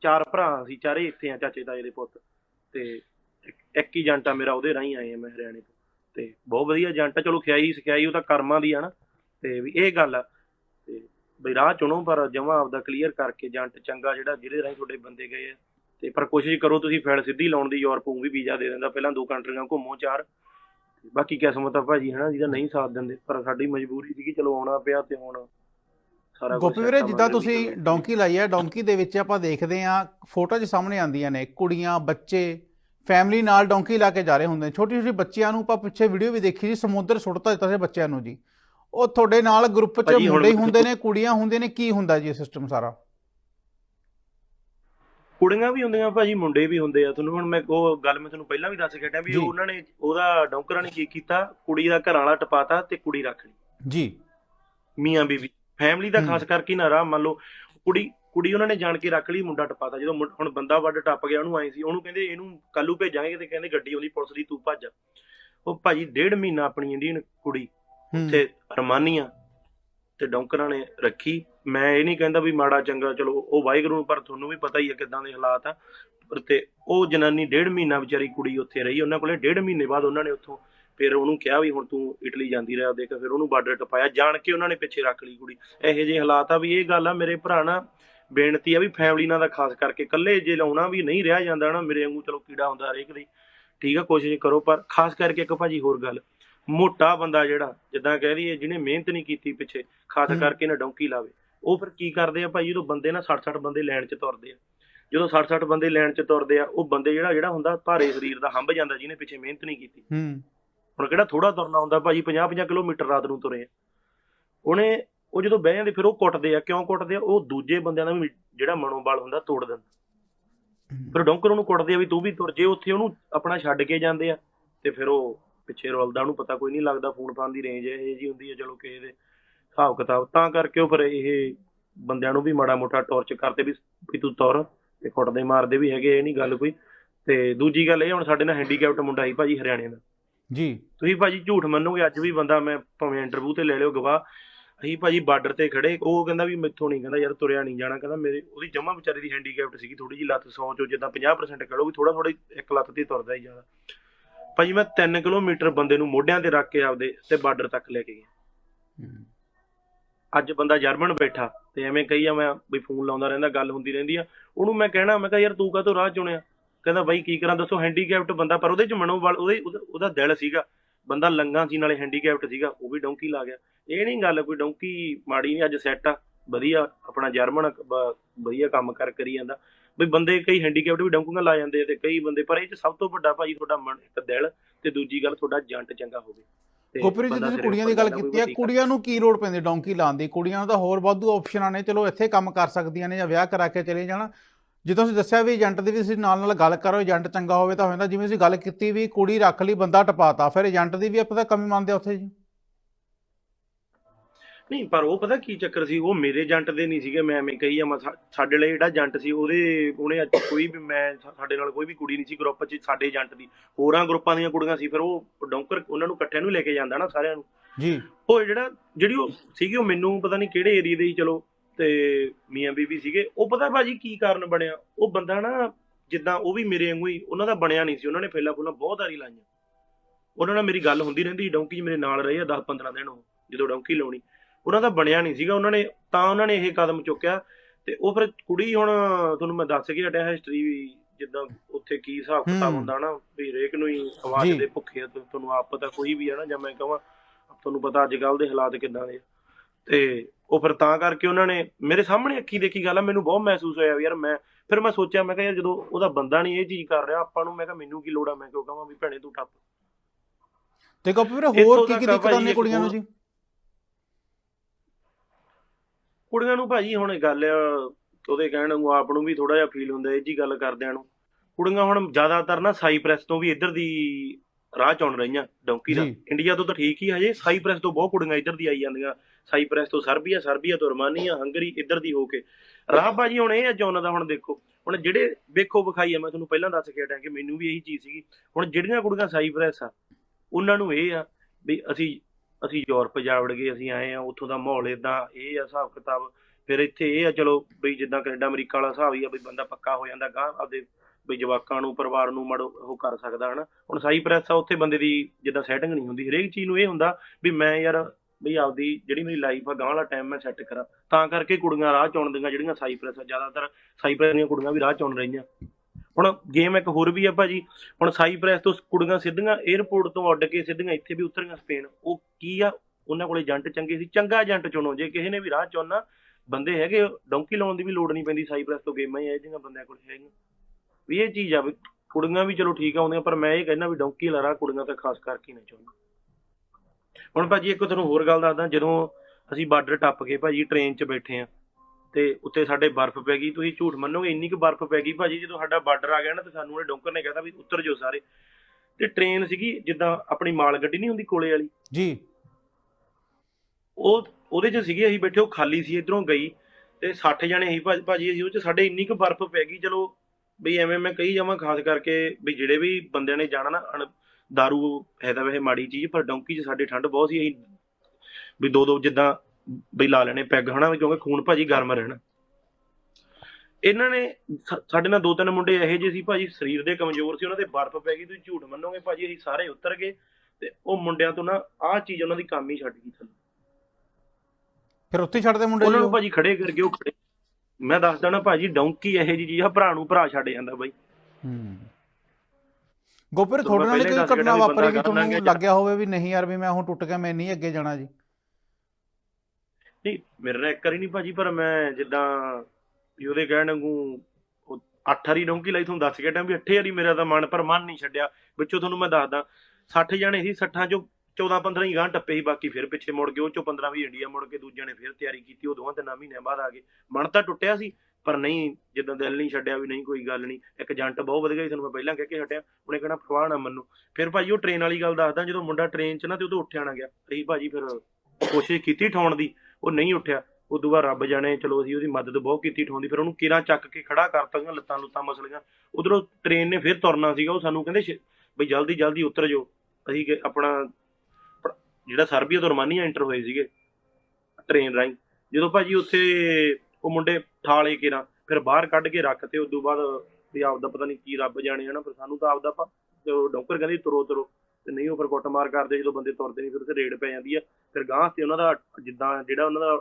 ਚਾਰ ਭਰਾ ਅਸੀਂ ਚਾਰੇ ਇੱਥੇ ਆ, ਚਾਚੇ ਤਾਏ ਦੇ ਪੁੱਤ, ਤੇ ਇੱਕ- ਹੀ ਏਜੰਟ ਆ ਮੇਰਾ, ਉਹਦੇ ਰਾਹੀਂ ਆਏ ਆ ਮੈਂ ਹਰਿਆਣੇ ਤੋਂ। ਤੇ ਬਹੁਤ ਵਧੀਆ ਏਜੰਟ ਆ, ਚਲੋ ਖਿਆਈ ਸਿਖਾਈ ਉਹ ਤਾਂ ਕਰਮਾਂ ਦੀ ਆ ਨਾ। ਤੇ ਵੀ ਇਹ ਗੱਲ ਆ ਬਈ ਰਾਹ ਚੁਣੋ ਪਰ ਜਮਾ ਆਪਦਾ ਕਲੀਅਰ ਕਰਕੇ ਜੰਟ ਚੰਗਾ ਜਿਹੜਾ ਜਿਹਦੇ ਰਾਹੀਂ ਤੁਹਾਡੇ ਬੰਦੇ ਗਏ ਆ। ਤੇ ਪਰ ਕੋਸ਼ਿਸ਼ ਕਰੋ ਤੁਸੀਂ ਫੈਲ ਸਿੱਧੀ ਲਾਉਣ ਦੀ ਯੂਰਪ ਨੂੰ ਵੀ ਵੀਜ਼ਾ ਦੇ ਦਿੰਦਾ। ਪਹਿਲਾਂ ਦੋ ਕੰਟਰੀਆਂ ਘੁੰਮੋ ਚਾਰ। ਬਾਕੀ ਕਿਸਮਤ ਆ ਭਾਜੀ ਹਨਾ ਜਿਹਦਾ ਨਹੀਂ ਸਾਥ ਦਿੰਦੇ। ਪਰ ਸਾਡੀ ਮਜਬੂਰੀ ਸੀਗੀ ਚਲੋ ਆਉਣਾ ਪਿਆ ਤੇ ਹੁਣ ਸਾਰਾ ਕੁਛ ਗੋਪੀ ਵੀਰੇ ਜਿੱਦਾਂ ਤੁਸੀਂ ਡੋਂਕੀ ਲਾਈ ਹੈ ਡੋਂਕੀ ਦੇ ਵਿੱਚ ਆਪਾਂ ਦੇਖਦੇ ਆ ਫੋਟੋ 'ਚ ਸਾਹਮਣੇ ਆਉਂਦੀਆਂ ਨੇ ਕੁੜੀਆਂ ਬੱਚੇ ਫੈਮਿਲੀ ਨਾਲ ਡੋਂਕੀ ਲਾ ਕੇ ਜਾ ਰਹੇ ਹੁੰਦੇ ਛੋਟੀ ਛੋਟੀ ਬੱਚਿਆਂ ਨੂੰ ਆਪਾਂ ਪਿੱਛੇ ਵੀਡੀਓ ਵੀ ਦੇਖੀ ਸੀ ਸਮੁੰਦਰ ਸੁੱਟਤਾ ਦਿੱਤਾ ਸੀ ਬੱਚਿਆਂ ਨੂੰ ਜੀ। ਉਹ ਤੁਹਾਡੇ ਨਾਲ ਗਰੁੱਪ 'ਚ ਭਾਜੀ, ਹੁਣ ਮੁੰਡੇ ਹੁੰਦੇ ਨੇ ਕੁੜੀਆਂ ਹੁੰਦੀਆਂ ਨੇ ਕੀ ਹੁੰਦਾ ਜੀ ਸਿਸਟਮ ਸਾਰਾ? ਕੁੜੀਆਂ ਵੀ ਹੁੰਦੀਆਂ ਭਾਜੀ ਮੁੰਡੇ ਵੀ ਹੁੰਦੇ ਆ। ਤੁਹਾਨੂੰ ਹੁਣ ਮੈਂ ਉਹ ਗੱਲ ਮੈਂ ਤੁਹਾਨੂੰ ਪਹਿਲਾਂ ਵੀ ਦੱਸ ਕੇ ਹਟਿਆ ਵੀ ਜੀ। ਉਹਨਾਂ ਨੇ ਉਹਦਾ ਡੌਂਕਰਾਂ ਨੇ ਕੀ ਕੀਤਾ? ਕੁੜੀ ਦਾ ਘਰ ਵਾਲਾ ਟਪਾਤਾ ਤੇ ਕੁੜੀ ਰੱਖ ਲਈ। ਜੀ। ਮੀਆਂ ਬੀਵੀ। ਫੈਮਿਲੀ ਦਾ। ਖਾਸ ਕਰਕੇ ਨਾ ਰਾਹ ਮੰਨ ਲਓ ਕੁੜੀ ਕੁੜੀ ਉਹਨਾਂ ਨੇ ਜਾਣ ਕੇ ਰੱਖ ਲਈ ਮੁੰਡਾ ਟਪਾਤਾ। ਜਦੋਂ ਮੁੰ- ਹੁਣ ਬੰਦਾ ਵੱਡ ਟੱਪ ਗਿਆ ਉਹਨੂੰ ਆਈ ਸੀ ਉਹਨੂੰ ਕਹਿੰਦੇ ਇਹਨੂੰ ਕੱਲੂ ਭੇਜਾਂਗੇ ਤੇ ਕਹਿੰਦੇ ਗੱਡੀ ਆਉਂਦੀ ਪੁਲਿਸ ਦੀ ਤੂੰ ਭੱਜ ਉਹ ਭਾਜੀ ਡੇਢ ਮਹੀਨਾ ਆਪਣੀ ਇੰਡੀਅਨ ਕੁੜੀ ਹੂੰ, ਤੇ ਤੇ ਡੌਂਕਰਾਂ ਨੇ ਰੱਖੀ। ਮੈਂ ਇਹ ਨਹੀਂ ਕਹਿੰਦਾ ਵੀ ਮਾੜਾ ਚੰਗਾ ਚਲੋ ਉਹ ਵਾਹਿਗੁਰੂ ਨੂੰ ਪਰ ਤੁਹਾਨੂੰ ਵੀ ਪਤਾ ਹੀ ਹੈ ਕਿਦਾਂ ਦੇ ਹਾਲਾਤ ਆ। ਤੇ ਉਹ ਜਨਾਨੀ ਡੇਢ ਮਹੀਨਾ ਵਿਚਾਰੀ ਕੁੜੀ ਉੱਥੇ ਰਹੀ ਉਹਨਾਂ ਕੋਲੇ ਡੇਢ ਮਹੀਨੇ ਬਾਅਦ ਉਹਨਾਂ ਨੇ ਉੱਥੋਂ ਫਿਰ ਉਹਨੂੰ ਕਿਹਾ ਵੀ ਹੁਣ ਤੂੰ ਇਟਲੀ ਜਾਂਦੀ ਰਹਿ ਦੇਖ ਫਿਰ ਉਹਨੂੰ ਬਾਰਡਰ ਟਪਾਇਆ। ਜਾਣ ਕੇ ਉਹਨਾਂ ਨੇ ਪਿੱਛੇ ਰੱਖ ਲਈ ਕੁੜੀ। ਇਹੋ ਜਿਹੇ ਹਾਲਾਤ ਆ ਵੀ ਇਹ ਗੱਲ ਆ ਮੇਰੇ ਭਰਾ ਨਾ ਬੇਨਤੀ ਆ ਵੀ ਫੈਮਿਲੀ ਨਾਲ ਦਾ ਖਾਸ ਕਰਕੇ ਇਕੱਲੇ ਜੇ ਲਾਉਣਾ ਵੀ ਨਹੀਂ ਰਿਹਾ ਜਾਂਦਾ ਨਾ ਮੇਰੇ ਵਾਂਗੂ ਚਲੋ ਕੀੜਾ ਹੁੰਦਾ ਹਰੇਕ ਦੀ ਠੀਕ ਆ ਕੋਸ਼ਿਸ਼ ਕਰੋ ਪਰ ਖਾਸ ਕਰਕੇ ਇੱਕ ਭਾਜੀ ਹੋਰ ਗੱਲ। ਮੋਟਾ ਬੰਦਾ ਜਿਹੜਾ ਜਿੱਦਾਂ ਕਹਿ ਦਈਏ ਜਿਹਨੇ ਮਿਹਨਤ ਨਹੀਂ ਕੀਤੀ ਪਿੱਛੇ ਖਾਸ। ਕਰਕੇ ਨਾ ਡੌਂਕੀ ਲਾਵੇ। ਉਹ ਫਿਰ ਕੀ ਕਰਦੇ ਆ ਭਾਈ? ਜਦੋਂ ਬੰਦੇ ਨਾ 60 60 ਬੰਦੇ ਲਾਈਨ 'ਚ ਤੁਰਦੇ ਆ। ਜਦੋਂ 60 60 ਬੰਦੇ ਲਾਈਨ 'ਚ ਤੁਰਦੇ ਆ ਉਹ ਬੰਦੇ ਜਿਹੜਾ ਜਿਹੜਾ ਹੁੰਦਾ ਭਾਰੇ ਸਰੀਰ ਦਾ ਹੰਭ ਜਾਂਦਾ ਜਿਹਨੇ ਪਿੱਛੇ ਮਿਹਨਤ ਨਹੀਂ ਕੀਤੀ। ਹੂੰ। ਹੁਣ ਕਿਹੜਾ ਥੋੜਾ ਤੁਰਨਾ ਹੁੰਦਾ ਭਾਜੀ 50 50 ਕਿਲੋਮੀਟਰ ਰਾਤ ਨੂੰ ਤੁਰੇ ਆ। ਉਹਨੇ ਉਹ ਜਦੋਂ ਬਹਿ ਜਾਂਦੇ ਫਿਰ ਉਹ ਕੁੱਟਦੇ ਆ। ਕਿਉਂ ਕੁੱਟਦੇ ਆ? ਉਹ ਦੂਜੇ ਬੰਦਿਆਂ ਦਾ ਵੀ ਜਿਹੜਾ ਮਨੋਬਲ ਹੁੰਦਾ ਤੋੜ ਦਿੰਦਾ। ਫਿਰ ਡੌਂਕਰ ਉਹਨੂੰ ਕੁੱਟਦੇ ਆ ਵੀ ਤੂੰ ਵੀ ਤੁਰ। ਜੇ ਉੱਥੇ ਉਹਨੂੰ ਆਪਣਾ ਛੱਡ ਕੇ ਜਾਂਦੇ ਆ ਤੇ ਫਿਰ ਉਹ ਪਿੱਛੇ ਰੁਲਦਾ ਉਹਨੂੰ ਪਤਾ ਕੋਈ ਨਹੀਂ ਲੱਗਦਾ ਫੋਨ ਫਾਨ ਦੀ ਰੇਂਜ ਇਹ ਜੀ ਹੁੰਦੀ ਹੈ ਚਲੋ ਕਿਸੇ ਦੇ ਹਿਸਾਬ ਕਿਤਾਬ। ਤਾਂ ਕਰਕੇ ਉਹ ਫਿਰ ਇਹ ਬੰਦਿਆਂ ਨੂੰ ਵੀ ਮਾੜਾ ਮੋਟਾ ਟੌਰਚ ਕਰਦੇ ਵੀ ਵੀ ਤੂੰ ਤੁਰ ਤੇ ਕੁੱਟਦੇ ਮਾਰਦੇ ਵੀ ਹੈਗੇ ਇਹ ਨਹੀਂ ਗੱਲ ਕੋਈ। ਤੇ ਦੂਜੀ ਗੱਲ ਇਹ ਹੁਣ ਸਾਡੇ ਨਾਲ ਹੈਂਡੀਕੈਪਟ ਮੁੰਡਾ ਸੀ ਭਾਜੀ ਹਰਿਆਣੇ ਦਾ। ਜੀ। ਤੁਸੀਂ ਭਾਜੀ ਝੂਠ ਮੰਨੋਗੇ ਅੱਜ ਵੀ ਬੰਦਾ ਮੈਂ ਭਾਵੇਂ ਇੰਟਰਵਿਊ ਤੇ ਲੈ ਲਿਓ ਗਵਾਹ ਅਸੀਂ ਭਾਜੀ ਬਾਰਡਰ ਤੇ ਖੜੇ ਉਹ ਕਹਿੰਦਾ ਵੀ ਮੈਥੋਂ ਨਹੀਂ ਕਹਿੰਦਾ ਯਾਰ ਤੁਰਿਆ ਨਹੀਂ ਜਾਣਾ ਕਹਿੰਦਾ ਮੇਰੇ ਉਹਦੀ ਜਮਾ ਵਿਚਾਰੀ ਦੀ ਹੈਂਡੀਕੈਪਟ ਸੀਗੀ ਥੋੜੀ ਜੀ ਲੱਤ 100 ਚੋਂ ਜਿੱਦਾਂ 50% ਕਹ ਵੀ ਥੋੜਾ ਥੋੜਾ ਇੱਕ ਲੱਤ ਤੇ ਹੀ ਤੁਰਦਾ ਹੀ ਜ਼ਿਆਦਾ। ਭਾਜੀ ਮੈਂ 3 ਕਿਲੋਮੀਟਰ ਬੰਦੇ ਨੂੰ ਮੋਢਿਆਂ ਤੇ ਰੱਖ ਕੇ ਆਪਦੇ ਤੇ ਬਾਰਡਰ ਤੱਕ ਲੈ ਕੇ ਗਿਆ। ਅੱਜ ਬੰਦਾ ਜਰਮਨ ਬੈਠਾ ਤੇ ਐਵੇਂ ਕਹੀ ਆ ਮੈਂ ਵੀ ਫੋਨ ਲਾਉਂਦਾ ਰਹਿੰਦਾ ਗੱਲ ਹੁੰਦੀ ਰਹਿੰਦੀ ਆ। ਉਹਨੂੰ ਮੈਂ ਕਹਿਣਾ ਮੈਂ ਕਿਹਾ ਯਾਰ ਤੂੰ ਕਾਹਤੋਂ ਰਾਹ ਚੁਣਿਆ? ਕਹਿੰਦਾ ਬਾਈ ਕੀ ਕਰਾਂ ਦੱਸੋ ਹੈਂਡੀਕੈਪਟ ਬੰਦਾ ਪਰ ਉਹਦੇ ਚ ਮਨੋਬਲ ਉਹਦੇ ਉਹਦਾ- ਦਿਲ ਸੀਗਾ। ਬੰਦਾ ਲੰਗਾ ਸੀ ਨਾਲੇ ਹੈਂਡੀਕੈਪਟ ਸੀਗਾ ਉਹ ਵੀ ਡੌਂਕੀ ਲਾ ਗਿਆ। ਇਹ ਨਹੀਂ ਗੱਲ ਕੋਈ ਡੌਂਕੀ ਮਾੜੀ ਨਹੀਂ ਅੱਜ ਸੈੱਟ ਆ ਵਧੀਆ ਆਪਣਾ ਜਰਮਨ ਵਧੀਆ ਕੰਮ ਕਰ ਕਰੀ ਜਾਂਦਾ। ਬਈ ਬੰਦੇ ਕਈ ਹੈਂਡੀਕੈਪਟ ਵੀ ਡੌਂਕੀਆਂ ਲਾ ਜਾਂਦੇ ਆ ਤੇ ਕਈ ਬੰਦੇ ਪਰ ਇਹ ਚ ਸਭ ਤੋਂ ਵੱਡਾ ਭਾਜੀ ਤੁਹਾਡਾ ਮਨ ਇੱਕ ਦਿਲ ਤੇ ਦੂਜੀ ਗੱਲ ਤੁਹਾਡਾ ਜੰਟ ਚੰਗਾ ਹੋਵੇ। ਗੋਪਰੀ ਜੀ ਤੁਸੀਂ ਕੁੜੀਆਂ ਦੀ ਗੱਲ ਕੀਤੀ ਵੱਡੀ ਕੁੜੀਆਂ ਨੂੰ ਕੀ ਲੋੜ ਪੈਂਦੀ ਡੌਂਕੀ ਲਾਉਣ ਦੀ? ਕੁੜੀਆਂ ਨੂੰ ਤਾਂ ਹੋਰ ਵਾਧੂ ਆਪਸ਼ਨਾਂ ਨੇ ਚਲੋ ਇੱਥੇ ਕੰਮ ਕਰ ਸਕਦੀਆਂ ਨੇ ਜਾਂ ਵਿਆਹ ਕਰਾ ਕੇ ਚਲੇ ਜਾਣਾ। ਜਿੱਦਾਂ ਤੁਸੀਂ ਦੱਸਿਆ ਵੀ ਏਜੰਟ ਦੀ ਵੀ ਤੁਸੀਂ ਨਾਲ ਨਾਲ ਗੱਲ ਕਰੋ ਏਜੰਟ ਚੰਗਾ ਹੋਵੇ ਤਾਂ ਹੋ ਜਾਂਦਾ ਜਿਵੇਂ ਤੁਸੀਂ ਗੱਲ ਕੀਤੀ ਵੀ ਕੁੜੀ ਰੱਖ ਲਈ ਬੰਦਾ ਟਪਾਤਾ ਫਿਰ ਏਜੰਟ ਦੀ ਵੀ ਆਪਾਂ ਤਾਂ ਕਮੀ ਮੰਨਦੇ ਆ ਉੱਥੇ ਜੀ। ਨਹੀਂ ਪਰ ਉਹ ਪਤਾ ਕੀ ਚੱਕਰ ਸੀ ਉਹ ਮੇਰੇ ਏਜੰਟ ਦੇ ਨਹੀਂ ਸੀਗੇ ਮੈਂ ਐਵੇਂ ਕਹੀ ਜਾਵਾਂ ਸਾਡੇ ਲਈ ਜਿਹੜਾ ਏਜੰਟ ਸੀ ਉਹਦੇ ਉਹਨੇ ਅੱਜ ਕੋਈ ਵੀ ਮੈਂ ਸਾਡੇ ਨਾਲ ਕੋਈ ਵੀ ਕੁੜੀ ਨਹੀਂ ਸੀ ਗਰੁੱਪ 'ਚ ਸਾਡੇ ਏਜੰਟ ਦੀ। ਹੋਰਾਂ ਗਰੁੱਪਾਂ ਦੀਆਂ ਕੁੜੀਆਂ ਸੀ ਫਿਰ ਉਹ ਡੌਂਕਰ ਉਹਨਾਂ ਨੂੰ ਇਕੱਠਿਆਂ ਨੂੰ ਲੈ ਕੇ ਜਾਂਦਾ ਨਾ ਸਾਰਿਆਂ ਨੂੰ। ਜੀ। ਉਹ ਜਿਹੜਾ ਜਿਹੜੀ ਉਹ ਸੀਗੀ ਉਹ ਮੈਨੂੰ ਪਤਾ ਨਹੀਂ ਕਿਹੜੇ ਏਰੀਆ ਦੇ ਹੀ ਚਲੋ ਤੇ ਮੀਆਂ ਬੀਬੀ ਸੀਗੇ ਉਹ ਪਤਾ ਭਾਜੀ ਕੀ ਕਾਰਨ ਬਣਿਆ? ਉਹ ਬੰਦਾ ਨਾ ਜਿੱਦਾਂ ਉਹ ਵੀ ਮੇਰੇ ਵਾਂਗੂ ਹੀ ਉਹਨਾਂ ਦਾ ਬਣਿਆ ਨਹੀਂ ਸੀ ਉਹਨਾਂ ਨੇ ਫੈਲਾ ਫੁੱਲਾਂ ਬਹੁਤ ਵਾਰੀ ਲਾਈਆਂ। ਉਹਨਾਂ ਨਾਲ ਮੇਰੀ ਗੱਲ ਹੁੰਦੀ ਰਹਿੰਦੀ ਡੌਂਕੀ ਮੇਰੇ ਨਾਲ ਰਹੇ ਆ 10 15 ਦਿਨ ਉਹ ਜਦੋਂ ਡੌਂਕੀ ਲਾਉਣੀ। ਉਹਨਾਂ ਦਾ ਬਣਿਆ ਨਹੀਂ ਸੀਗਾ ਉਹਨਾਂ ਨੇ ਤਾਂ ਉਹਨਾਂ ਨੇ ਇਹ ਕਦਮ ਚੁੱਕਿਆ ਤੇ ਉਹ ਫਿਰ ਕੁੜੀ ਹੁਣ ਤੁਹਾਨੂੰ ਮੈਂ ਦੱਸ ਕੇ ਹਟਿਆ ਹਿਸਟਰੀ ਵੀ ਜਿੱਦਾਂ ਉੱਥੇ ਕੀ ਹਿਸਾਬ ਕਿਤਾਬ। ਹੁੰਦਾ ਨਾ ਵੀ ਹਰੇਕ ਨੂੰ ਹੀ ਆਵਾਜ਼। ਦੇ ਭੁੱਖੇ ਤੁਹਾਨੂੰ ਆਪ ਪਤਾ ਕੋਈ ਵੀ ਹੈ ਨਾ ਜਾਂ ਮੈਂ ਕਹਾਂ ਤੁਹਾਨੂੰ ਪਤਾ ਅੱਜ ਕੱਲ ਦੇ ਹਾਲਾਤ ਕਿੱਦਾਂ ਦੇ। ਤੇ ਉਹ ਫਿਰ ਤਾਂ ਕਰਕੇ ਉਹਨਾਂ ਨੇ ਮੇਰੇ ਸਾਹਮਣੇ ਅੱਖੀ ਦੇਖੀ ਗੱਲ ਆ ਮੈਨੂੰ ਬਹੁਤ ਮਹਿਸੂਸ ਹੋਇਆ ਵੀ ਯਾਰ ਮੈਂ ਫਿਰ ਮੈਂ ਸੋਚਿਆ ਮੈਂ ਕਿਹਾ ਯਾਰ ਜਦੋਂ ਉਹਦਾ ਬੰਦਾ ਨਹੀਂ ਇਹ ਚੀਜ਼ ਕਰ ਰਿਹਾ ਆਪਾਂ ਨੂੰ ਮੈਂ ਕਿਹਾ ਮੈਨੂੰ ਕੀ ਲੋੜ ਆ ਮੈਂ ਕਿਉਂ ਕਹਾਂ ਵੀ ਭੈਣੇ ਤੂੰ ਟੱਪ ਤੇ ਵੀਰੇ ਇੱਥੋਂ ਹੋਰ ਕੀ ਕੀ ਦਿੱਕਤਾਂ ਨੇ ਕੁੜੀਆਂ ਨੂੰ ਜੀ ਕੁੜੀਆਂ ਨੂੰ ਭਾਜੀ ਹੁਣ ਇਹ ਗੱਲ ਉਹਦੇ ਕਹਿਣ ਨੂੰ ਆਪ ਨੂੰ ਵੀ ਥੋੜਾ ਜਿਹਾ ਫੀਲ ਹੁੰਦਾ ਇਹ ਜੀ ਗੱਲ ਕਰਦਿਆਂ ਨੂੰ। ਕੁੜੀਆਂ ਹੁਣ ਜ਼ਿਆਦਾਤਰ ਨਾ ਸਾਈਪ੍ਰੈਸ ਤੋਂ ਵੀ ਇੱਧਰ ਦੀ ਰਾਹ ਚੁਣ ਰਹੀਆਂ ਡੌਂਕੀ ਦਾ। ਇੰਡੀਆ ਤੋਂ ਤਾਂ ਠੀਕ ਹੀ ਹਜੇ ਸਾਈਪ੍ਰੈਸ ਤੋਂ ਬਹੁਤ ਕੁੜੀਆਂ ਇੱਧਰ ਦੀ ਆਈ ਜਾਂਦੀਆਂ। ਸਾਈਪ੍ਰੈਸ ਤੋਂ ਸਰਬੀਆ ਸਰਬੀਆ ਤੋਂ ਰਮਾਨੀਆ ਹੰਗਰੀ ਇੱਧਰ ਦੀ ਹੋ ਕੇ। ਰਾਹ ਭਾਜੀ ਹੁਣ ਇਹ ਆ ਜੌਨ ਦਾ ਹੁਣ ਦੇਖੋ ਹੁਣ ਜਿਹੜੇ ਵੇਖੋ ਵਿਖਾਈ ਆ ਮੈਂ ਤੁਹਾਨੂੰ ਪਹਿਲਾਂ ਦੱਸ ਕੇ ਹਟਿਆ ਕਿ ਮੈਨੂੰ ਵੀ ਇਹੀ ਚੀਜ਼ ਸੀਗੀ। ਹੁਣ ਜਿਹੜੀਆਂ ਕੁੜੀਆਂ ਸਾਈਪ੍ਰੈਸ ਆ ਉਹਨਾਂ ਨੂੰ ਇਹ ਆ ਵੀ ਅਸੀਂ ਅਸੀਂ ਯੂਰਪ ਜਾ ਵੜ ਗਏ, ਅਸੀਂ ਆਏ ਆ ਉੱਥੋਂ ਦਾ ਮਾਹੌਲ ਇਦਾਂ ਇਹ ਆ ਹਿਸਾਬ ਕਿਤਾਬ। ਫਿਰ ਇੱਥੇ ਇਹ ਆ, ਚਲੋ ਵੀ ਜਿੱਦਾਂ ਕੈਨੇਡਾ, ਅਮਰੀਕਾ ਵਾਲਾ ਹਿਸਾਬ ਹੀ ਆ ਵੀ ਬੰਦਾ ਪੱਕਾ ਹੋ ਜਾਂਦਾ ਗਾਂ ਆਪਦੇ ਵੀ ਜਵਾਕਾਂ ਨੂੰ, ਪਰਿਵਾਰ ਨੂੰ ਮੜੋ ਉਹ ਕਰ ਸਕਦਾ, ਹਨਾ। ਹੁਣ ਸਾਈ ਪ੍ਰੈਸ ਆ, ਉੱਥੇ ਬੰਦੇ ਦੀ ਜਿੱਦਾਂ ਸੈਟਿੰਗ ਨਹੀਂ ਹੁੰਦੀ। ਹਰੇਕ ਚੀਜ਼ ਨੂੰ ਇਹ ਹੁੰਦਾ ਵੀ ਮੈਂ ਯਾਰ ਵੀ ਆਪਦੀ ਜਿਹੜੀ ਮੇਰੀ ਲਾਈਫ ਆ ਗਾਂ ਵਾਲਾ ਟਾਈਮ ਮੈਂ ਸੈੱਟ ਕਰਾਂ। ਤਾਂ ਕਰਕੇ ਕੁੜੀਆਂ ਰਾਹ ਚੁਣਦੀਆਂ, ਜਿਹੜੀਆਂ ਸਾਈ ਪ੍ਰੈਸ ਆ ਜ਼ਿਆਦਾਤਰ, ਸਾਈ ਪ੍ਰੈਸ ਦੀਆਂ ਕੁੜੀਆਂ ਵੀ ਰਾਹ ਚੁਣ ਰਹੀਆਂ। ਹੁਣ ਗੇਮ ਇੱਕ ਹੋਰ ਵੀ ਆ ਭਾਜੀ, ਹੁਣ ਸਾਈਪ੍ਰੈਸ ਤੋਂ ਕੁੜੀਆਂ ਸਿੱਧੀਆਂ 에ਅਰਪੋਰਟ ਤੋਂ ਉੱਡ ਕੇ ਸਿੱਧੀਆਂ ਇੱਥੇ ਵੀ ਉਤਰੀਆਂ ਸਪੇਨ ਉਹ ਕੀ ਆ? ਉਹਨਾਂ ਕੋਲੇ ਏਜੰਟ ਚੰਗੇ ਸੀ, ਚੰਗਾ ਏਜੰਟ ਚੁਣੋ। ਜੇ ਕਿਸੇ ਨੇ ਵੀ ਰਾਹ ਚੁਣਨਾ, ਬੰਦੇ ਹੈਗੇ ਡੌਂਕੀ ਲਾਉਣ ਦੀ ਵੀ ਲੋੜ ਨਹੀਂ ਪੈਂਦੀ ਸਾਈਪ੍ਰੈਸ ਤੋਂ ਗੇਮਾਂ ਹੀ, ਇਹ ਜਿਹੀਆਂ ਬੰਦਿਆਂ ਕੋਲ ਹੈਗੀਆਂ। ਵੀ ਇਹ ਚੀਜ਼ ਆ ਵੀ ਕੁੜੀਆਂ ਵੀ ਚਲੋ ਠੀਕ ਆਉਂਦੀਆਂ ਪਰ ਮੈਂ ਇਹ ਕਹਿੰਦਾ ਵੀ ਡੌਂਕੀ ਵਾਲਾ ਰਾਹ ਕੁੜੀਆਂ ਤਾਂ ਖਾਸ ਕਰਕੇ ਨਹੀਂ ਚਾਹੁੰਦਾ ਹੁਣ ਭਾਜੀ ਇੱਕ ਤੁਹਾਨੂੰ ਹੋਰ ਗੱਲ ਦੱਸਦਾ, ਜਦੋਂ ਅਸੀਂ ਬਾਰਡਰ ਟੱਪ ਕੇ ਭਾਜੀ ਟ੍ਰੇਨ 'ਚ ਬੈਠੇ ਆ ਤੇ ਉੱਤੇ ਸਾਡੇ ਬਰਫ਼ ਪੈ ਗਈ। ਤੁਸੀਂ ਝੂਠ ਮੰਨੋਗੇ ਇੰਨੀ ਕੁ ਬਰਫ਼ ਪੈ ਗਈ ਭਾਜੀ ਜਦੋਂ ਸਾਡਾ ਬਾਰਡਰ ਆ ਗਿਆ ਨਾ ਤੇ ਸਾਨੂੰ ਉਹਨੇ ਡੌਂਕਰ ਨੇ ਕਹਿਤਾ ਵੀ ਉੱਤਰ ਜਾਓ ਸਾਰੇ। ਤੇ ਟ੍ਰੇਨ ਸੀਗੀ ਜਿੱਦਾਂ ਆਪਣੀ ਮਾਲ ਗੱਡੀ ਨਹੀਂ ਹੁੰਦੀ ਕੋਲੇ ਵਾਲੀ? ਜੀ। ਉਹ ਉਹਦੇ 'ਚ ਸੀਗੇ ਅਸੀਂ ਬੈਠੇ ਉਹ ਖਾਲੀ ਸੀ ਇਧਰੋਂ ਗਈ। ਤੇ 60 ਜਣੇ ਸੀ ਭਾਜੀ ਭਾਜੀ ਅਸੀਂ ਉਹ 'ਚ ਸਾਡੇ ਇੰਨੀ ਕੁ ਬਰਫ਼ ਪੈ ਗਈ ਚਲੋ ਵੀ ਐਵੇਂ ਮੈਂ ਕਹੀ ਜਾਵਾਂ ਖਾਸ ਕਰਕੇ ਵੀ ਜਿਹੜੇ ਵੀ ਬੰਦਿਆਂ ਨੇ ਜਾਣਾ ਨਾ ਅਣ- ਦਾਰੂ ਹੈ ਤਾਂ ਵੈਸੇ ਮਾੜੀ ਚੀਜ਼ ਪਰ ਡੌਂਕੀ 'ਚ ਸਾਡੇ ਠੰਡ ਬਹੁਤ ਸੀ ਅਸੀਂ ਵੀ ਦੋ ਦੋ ਜਿੱਦਾਂ ਵੀ ਲਾ ਲੈਣੇ ਪੈਗ ਹਨਾ ਕਿਉਂਕਿ ਖੂਨ ਭਾਜੀ ਗਰਮ ਰਹਿਣਾ। ਇਹਨਾਂ ਨੇ ਸਾਡੇ ਨਾਲ ਦੋ ਤਿੰਨ ਮੁੰਡੇ ਇਹੋ ਜਿਹੇ ਸੀ ਭਾਜੀ ਸਰੀਰ ਦੇ ਕਮਜ਼ੋਰ ਸੀ ਉਹਨਾਂ ਤੇ ਬਰਫ਼ ਪੈ ਗਈ ਤੁਸੀਂ ਝੂਠ ਮੰਨੋਗੇ ਭਾਜੀ ਅਸੀਂ ਸਾਰੇ ਉਤਰ ਗਏ ਤੇ ਉਹ ਮੁੰਡਿਆਂ ਤੋਂ ਨਾ ਆਹ ਚੀਜ਼ ਉਹਨਾਂ ਦੀ ਕੰਮ ਹੀ ਛੱਡ ਗਈ ਥੱਲੇ। ਫਿਰ ਉੱਥੇ ਛੱਡਦੇ ਮੁੰਡੇ ਜੀ ਉਹਨਾਂ ਨੂੰ? ਭਾਜੀ ਖੜੇ ਕਰਕੇ ਉਹ ਖੜੇ। ਮੈਂ ਦੱਸਦਾ ਨਾ ਭਾਜੀ ਡੌਂਕੀ ਇਹੋ ਜਿਹੀ ਚੀਜ਼ ਆ ਭਰਾ ਨੂੰ ਭਰਾ ਛੱਡ ਜਾਂਦਾ ਬਾਈ। ਹੂੰ। ਗੋਪੀਰ ਤੁਹਾਡੇ ਨਾਲ ਕੋਈ ਦੱਸ ਘਟਨਾ ਵਾਪਰੀ ਵੀ ਤੁਹਾਨੂੰ ਲੱਗਿਆ ਹੋਵੇ ਵੀ ਨਹੀਂ ਯਾਰ ਵੀ ਮੈਂ ਹੁਣ ਟੁੱਟ ਗਿਆ ਮੈਂ ਨਹੀਂ ਅੱਗੇ ਜਾਣਾ ਜੀ। ਨਹੀਂ, ਮੇਰੇ ਨਾਲ ਇੱਕ ਵਾਰੀ ਨਹੀਂ ਭਾਜੀ, ਪਰ ਮੈਂ ਜਿੱਦਾਂ ਵੀ ਉਹਦੇ ਕਹਿਣ ਵਾਂਗੂ ਅੱਠ ਵਾਰੀ ਡੌਂਕੀ ਲਈ, ਤੁਹਾਨੂੰ ਦੱਸ ਕੇ ਟਾਈਮ ਵੀ ਅੱਠੇ ਵਾਰੀ ਮੇਰਾ ਤਾਂ ਮਨ, ਪਰ ਮਨ ਨਹੀਂ ਛੱਡਿਆ। ਵਿੱਚੋਂ ਤੁਹਾਨੂੰ ਮੈਂ ਦੱਸਦਾ 60 ਜਣੇ ਸੀ 60 ਚੋਂ 14 15 ਹੀ ਗਾਂ ਟੱਪੇ ਸੀ, ਬਾਕੀ ਫਿਰ ਪਿੱਛੇ ਮੁੜ ਗਏ ਉਹ ਚੋਂ 15 ਵੀ ਇੰਡੀਆ ਮੁੜ ਕੇ ਦੂਜਿਆਂ ਨੇ ਫਿਰ ਤਿਆਰੀ ਕੀਤੀ, ਉਹ ਦੋਵਾਂ ਤਿੰਨਾਂ ਮਹੀਨਿਆਂ ਬਾਅਦ ਆ ਗਏ। ਮਨ ਤਾਂ ਟੁੱਟਿਆ ਸੀ, ਪਰ ਨਹੀਂ, ਜਿੱਦਾਂ ਦਿਲ ਨਹੀਂ ਛੱਡਿਆ ਵੀ ਨਹੀਂ, ਕੋਈ ਗੱਲ ਨਹੀਂ। ਇੱਕ ਏਜੰਟ ਬਹੁਤ ਵਧੀਆ ਸੀ, ਤੁਹਾਨੂੰ ਮੈਂ ਪਹਿਲਾਂ ਕਹਿ ਕੇ ਹਟਿਆ, ਉਹਨੇ ਕਹਿਣਾ ਪਰਵਾਹ ਨਾ ਮੰਨੋ। ਫਿਰ ਭਾਜੀ ਉਹ ਟ੍ਰੇਨ ਵਾਲੀ ਗੱਲ ਦੱਸਦਾ, ਜਦੋਂ ਮੁੰਡਾ ਟ੍ਰੇਨ 'ਚ ਨਾ ਤੇ ਉਦੋਂ ਉੱਠਿਆ ਨਾ ਗਿਆ। ਅਸੀਂ ਭਾਜੀ ਫਿਰ ਕੋਸ਼ਿਸ਼ ਕੀਤੀ ਠਾਉਣ ਦੀ ਉਹ ਨਹੀਂ ਉੱਠਿਆ। ਉਦੋਂ ਬਾਅਦ ਰੱਬ ਜਾਣੇ ਚਲੋ ਅਸੀਂ ਉਹਦੀ ਮਦਦ ਬਹੁਤ ਕੀਤੀ ਠਾਉਂਦੀ ਫਿਰ ਉਹਨੂੰ ਕਿਰਾਂ ਚੱਕ ਕੇ ਖੜਾ ਕਰਤਾਂਗਾ ਲੱਤਾਂ ਲੁੱਤਾਂ ਮਸਲੀਆਂ। ਉਧਰੋਂ ਟ੍ਰੇਨ ਨੇ ਫਿਰ ਤੁਰਨਾ ਸੀਗਾ, ਉਹ ਸਾਨੂੰ ਕਹਿੰਦੇ ਬਈ ਜਲਦੀ ਜਲਦੀ ਉਤਰ ਜਾਓ। ਅਸੀਂ ਆਪਣਾ ਜਿਹੜਾ ਸਰਬੀਆ ਤੋਂ ਰਮਾਨੀਆ ਐਂਟਰ ਹੋਏ ਸੀਗੇ ਟ੍ਰੇਨ ਰਾਹੀਂ। ਜਦੋਂ ਭਾਜੀ ਉੱਥੇ ਉਹ ਮੁੰਡੇ ਠਾਲੇ ਕਿਰਾਂ, ਫਿਰ ਬਾਹਰ ਕੱਢ ਕੇ ਰੱਖ ਤੇ ਉਦੋਂ ਬਾਅਦ ਵੀ ਆਪਦਾ ਪਤਾ ਨਹੀਂ ਕੀ ਰੱਬ ਜਾਣੇ ਹਨਾ ਫਿਰ ਸਾਨੂੰ ਤਾਂ ਆਪਦਾ ਪ- ਡੌਂਕਰ ਕਹਿੰਦੇ ਤੁਰੋ ਤੁਰੋ। ਤੇ ਨਹੀਂ ਉਹ ਫਿਰ ਕੁੱਟਮਾਰ ਕਰਦੇ ਜਦੋਂ ਬੰਦੇ ਤੁਰਦੇ ਨਹੀਂ, ਫਿਰ ਉੱਥੇ ਰੇਡ ਪੈ ਜਾਂਦੀ ਆ। ਫਿਰ ਗਾਂਹ ਤੇ ਉਹਨਾਂ ਦਾ ਜਿੱਦਾਂ ਜਿਹੜਾ ਉਹਨਾਂ ਦਾ